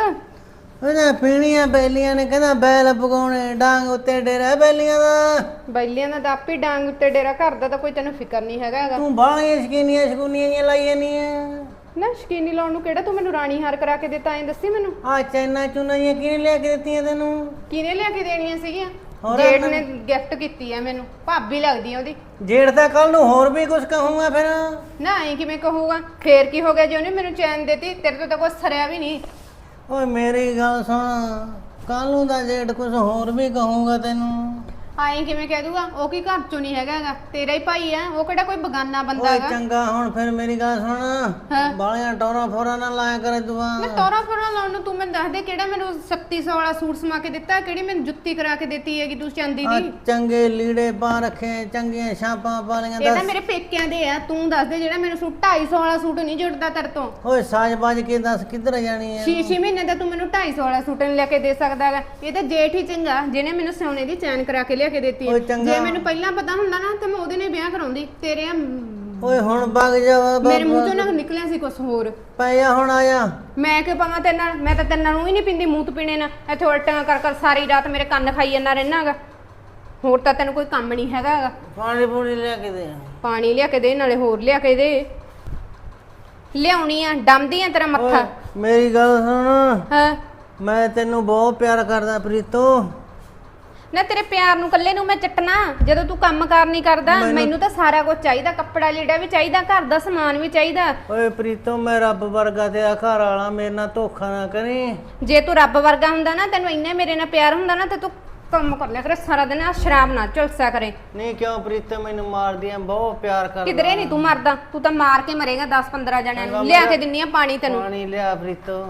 ਉਹਦਾ ਪੀਣੀਆਂ ਬੈਲੀਆਂ ਨੇ ਕਹਿੰਦਾ ਬੈਲ ਪਕਾਉਣੇ ਡਾਂਗ ਉੱਤੇ ਡੇਰਾ ਬੈਲੀਆਂ ਦਾ। ਬੈਲੀਆਂ ਦਾ ਦਾਪੀ ਡਾਂਗ ਉੱਤੇ ਡੇਰਾ ਘਰ ਦਾ ਤਾਂ ਕੋਈ ਤੈਨੂੰ ਫਿਕਰ ਨਹੀਂ ਹੈਗਾ ਹੈਗਾ। ਤੂੰ ਬਾਹਲੀਆਂ ਸ਼ਕੀਨੀਆਂ ਸ਼ਕੂਨੀਆਂ ਜਿਹੀਆਂ ਲਾਈ ਜਾਨੀਆਂ ਨਾ ਸ਼ਕੀਨੀ ਲਾਉਣ ਨੂੰ ਕਿਹੜਾ ਤੂੰ ਮੈਨੂੰ ਰਾਣੀ ਹਾਰ ਕਰਾ ਕੇ ਦਿੱਤਾ ਐਂ ਦੱਸੀ ਮੈਨੂੰ? ਆ ਚੈਨਾ ਚੁਨਾ ਜਿਹੀਆਂ ਕਿਹਨੇ ਲਿਆ ਕੇ ਦਿੱਤੀਆਂ ਤੈਨੂੰ? ਕਿਹਨੇ ਲਿਆ ਕੇ ਦੇਣੀਆਂ ਸੀਗੀਆਂ? ਹੋਰ ਜੇਠ ਨੇ ਗਿਫਟ ਕੀਤੀ ਆ ਮੈਨੂੰ ਭਾਬੀ ਲੱਗਦੀ ਆ ਉਹਦੀ। ਜੇੜ ਤਾਂ ਕੱਲ ਨੂੰ ਹੋਰ ਵੀ ਕੁਝ ਕਹੂੰਗਾ ਫਿਰ। ਨਾ ਐਂ ਕਿਵੇਂ ਕਹੂਗਾ? ਫੇਰ ਕੀ ਹੋ ਗਿਆ ਜੇ ਉਹਨੇ ਮੈਨੂੰ ਚੈਨ ਦਿੱਤੀ? ਤੇਰੇ ਤੋਂ ਤਾਂ ਕੁਛ ਸਰਿਆ ਵੀ ਨਹੀਂ। ਓਏ ਮੇਰੀ ਗੱਲ ਸੁਣ ਕੱਲ ਨੂੰ ਤਾਂ ਜੇੜ ਕੁਝ ਹੋਰ ਵੀ ਕਹੂੰਗਾ ਤੈਨੂੰ। ਐਂ ਕਿਵੇਂ ਕਹਿ ਦੂਗਾ? ਉਹ ਕੀ ਘਰ ਚੋਂ ਨਹੀਂ ਹੈਗਾ ਤੇਰਾ ਹੀ ਭਾਈ ਆ ਉਹ ਕਿਹੜਾ ਕੋਈ ਬਗਾਨਾ ਬੰਦਾ ਓਏ ਹੈਗਾ? ਚੰਗਾ ਹੁਣ ਫਿਰ ਮੇਰੀ ਗੱਲ ਸੁਣ। ਬਾਲੀਆਂ ਟੋਰਾ ਫੋਰਾ ਨਾ ਲਾਇਆ ਕਰੇ ਮੈਂ ਦੁਆ ਤੋਰਾ ਫੋਰਾ ਲਾਉਣ ਨੂੰ ਤੂੰ ਮੈਨੂੰ ਦੱਸ ਦੇ ਕਿਹੜਾ ਮੈਨੂੰ 3600 ਵਾਲਾ ਸੂਟ ਸਮਾ ਕੇ ਦਿੱਤਾ? ਕਿਹੜੀ ਮੈਨੂੰ ਜੁੱਤੀ ਕਰਾ ਕੇ ਦਿੱਤੀ ਹੈਗੀ ਤੂੰ ਚਾਂਦੀ ਆ ਦੀ ਚੰਗੇ ਲੀੜੇ ਪਾ ਰੱਖੇ ਚੰਗੀਆਂ ਛਾਪਾਂ ਪਾ ਲਈਆਂ ਇਹ ਤਾਂ ਦੱਸ। ਮੇਰੇ ਪੇਕਿਆਂ ਦੇ ਆ ਤੂੰ ਦੱਸ ਦੇ ਜਿਹੜਾ ਮੈਨੂੰ ਸੂਟ 250 ਵਾਲਾ ਸੂਟ ਨਹੀਂ ਜੁੜਦਾ ਤੇਰੇ ਤੋਂ। ਓਏ ਸਾਜ ਬਾਜ ਕੇ ਦੱਸ ਕਿੱਧਰ ਜਾਣੀ ਹੈ 6-6 ਮਹੀਨੇ ਦਾ ਤੂੰ ਮੈਨੂੰ 250 ਵਾਲਾ ਸੂਟ ਨਹੀਂ ਲੈ ਕੇ ਦੇ ਸਕਦਾ ਹੈਗਾ। ਇਹ ਤਾਂ ਜੇਠ ਹੀ ਚੰਗਾ ਜਿਹਨੇ ਮੈਨੂੰ ਸੋਨੇ ਦੀ ਚੈਨ ਕਰਾ ਕੇ ਲਿਆ ਕੇ ਦਿੱਤੀ ਹੈ। ਓਏ ਚੰਗਾ। ਜੇ ਮੈਨੂੰ ਪਹਿਲਾਂ ਪਤਾ ਹੁੰਦਾ ਨਾ ਤੇ ਮੈਂ ਉਹਦੇ ਨਾਲ ਵਿਆਹ ਕਰਾਉਂਦੀ। ਤੇਰੇ ਆ- ਓਏ ਹੁਣ ਵਗ ਜਾ ਮੇਰੇ ਮੂੰਹ ਚੋਂ ਨਾ ਨਿਕਲਿਆ ਸੀ ਕੁਝ ਹੋਰ। ਪਿਆ ਹੁਣ ਆਇਆ। ਮੈਂ ਕਿ ਪਾਵਾਂ ਤੇਰੇ ਨਾਲ? ਮੈਂ ਤਾਂ ਤੇਰੇ ਨਾਲ ਹੀ ਨਹੀਂ ਪਿੰਦੀ ਮੂੰਹ ਤੋਂ ਪੀਣੇ ਨਾਲ। ਇੱਥੇ ਉਲਟੀਆਂ ਕਰ ਕਰ ਸਾਰੀ ਰਾਤ ਮੇਰੇ ਕੰਨ ਖਾਈ ਜਾਂਦਾ ਰਹਿਣਾਗਾ ਹੋਰ ਤਾਂ ਤੈਨੂੰ ਕੋਈ ਕੰਮ ਨਹੀਂ ਹੈਗਾ ਪਾਣੀ ਪੂਣੀ ਲਿਆ ਕੇ ਦੇ। ਪਾਣੀ ਲਿਆ ਕੇ ਦੇ ਨਾਲੇ ਹੋਰ ਲਿਆ ਕੇ ਦੇ। ਲਿਆਉਣੀ ਆ ਡੰਮਦੀ ਆ ਤੇਰਾ ਮੱਥਾ। ਓਏ ਮੇਰੀ ਗੱਲ ਸੁਣ। ਹਾਂ। ਮੈਂ ਤੈਨੂੰ ਬਹੁਤ ਪਿਆਰ ਕਰਦਾ ਪ੍ਰੀਤੋ। ਨਾ ਤੇਰੇ ਪਿਆਰ ਨੂੰ ਕੱਲੇ ਨੂੰ ਮੈਂ ਚੱਟਣਾ ਜਦੋਂ ਤੂੰ ਕੰਮ ਕਾਰ ਨਹੀਂ ਕਰਦਾ ਮੈਨੂੰ ਤਾਂ ਸਾਰਾ ਕੁਝ ਚਾਹੀਦਾ ਕੱਪੜਾ ਲੀੜਾ ਵੀ ਚਾਹੀਦਾ ਘਰ ਦਾ ਸਮਾਨ ਵੀ ਚਾਹੀਦਾ। ਓਏ ਪ੍ਰੀਤੋ ਮੈਂ ਰੱਬ ਵਰਗਾ ਤੇਰਾ ਘਰ ਵਾਲਾ ਮੇਰੇ ਨਾਲ ਧੋਖਾ ਨਾ ਕਰੀ। ਜੇ ਤੂੰ ਰੱਬ ਵਰਗਾ ਹੁੰਦਾ ਨਾ ਤੈਨੂੰ ਇੰਨੇ ਮੇਰੇ ਨਾਲ ਪਿਆਰ ਹੁੰਦਾ ਨਾ ਤੇ ਤੂੰ ਕੰਮ ਕਰ ਲਿਆ ਕਰੇ ਸਾਰਾ ਦਿਨ ਆ ਸ਼ਰਾਬ ਨਾ ਝੁਲਸਿਆ ਕਰੇ। ਨਹੀਂ ਕਿਉਂ ਪ੍ਰੀਤੋ ਮੈਨੂੰ ਮਾਰਦੀ ਆ ਬਹੁਤ ਪਿਆਰ ਕਰਦਾ। ਕਿਧਰੇ ਨਹੀਂ ਤੂੰ ਮਰਦਾ ਤੂੰ ਤਾਂ ਮਾਰ ਕੇ ਮਰੇਗਾ 10 15 ਜਣਿਆਂ ਨੂੰ ਲਿਆ ਕੇ ਦਿੰਨੀ ਆ ਪਾਣੀ ਤੈਨੂੰ। ਪਾਣੀ ਲਿਆ ਪ੍ਰੀਤੋ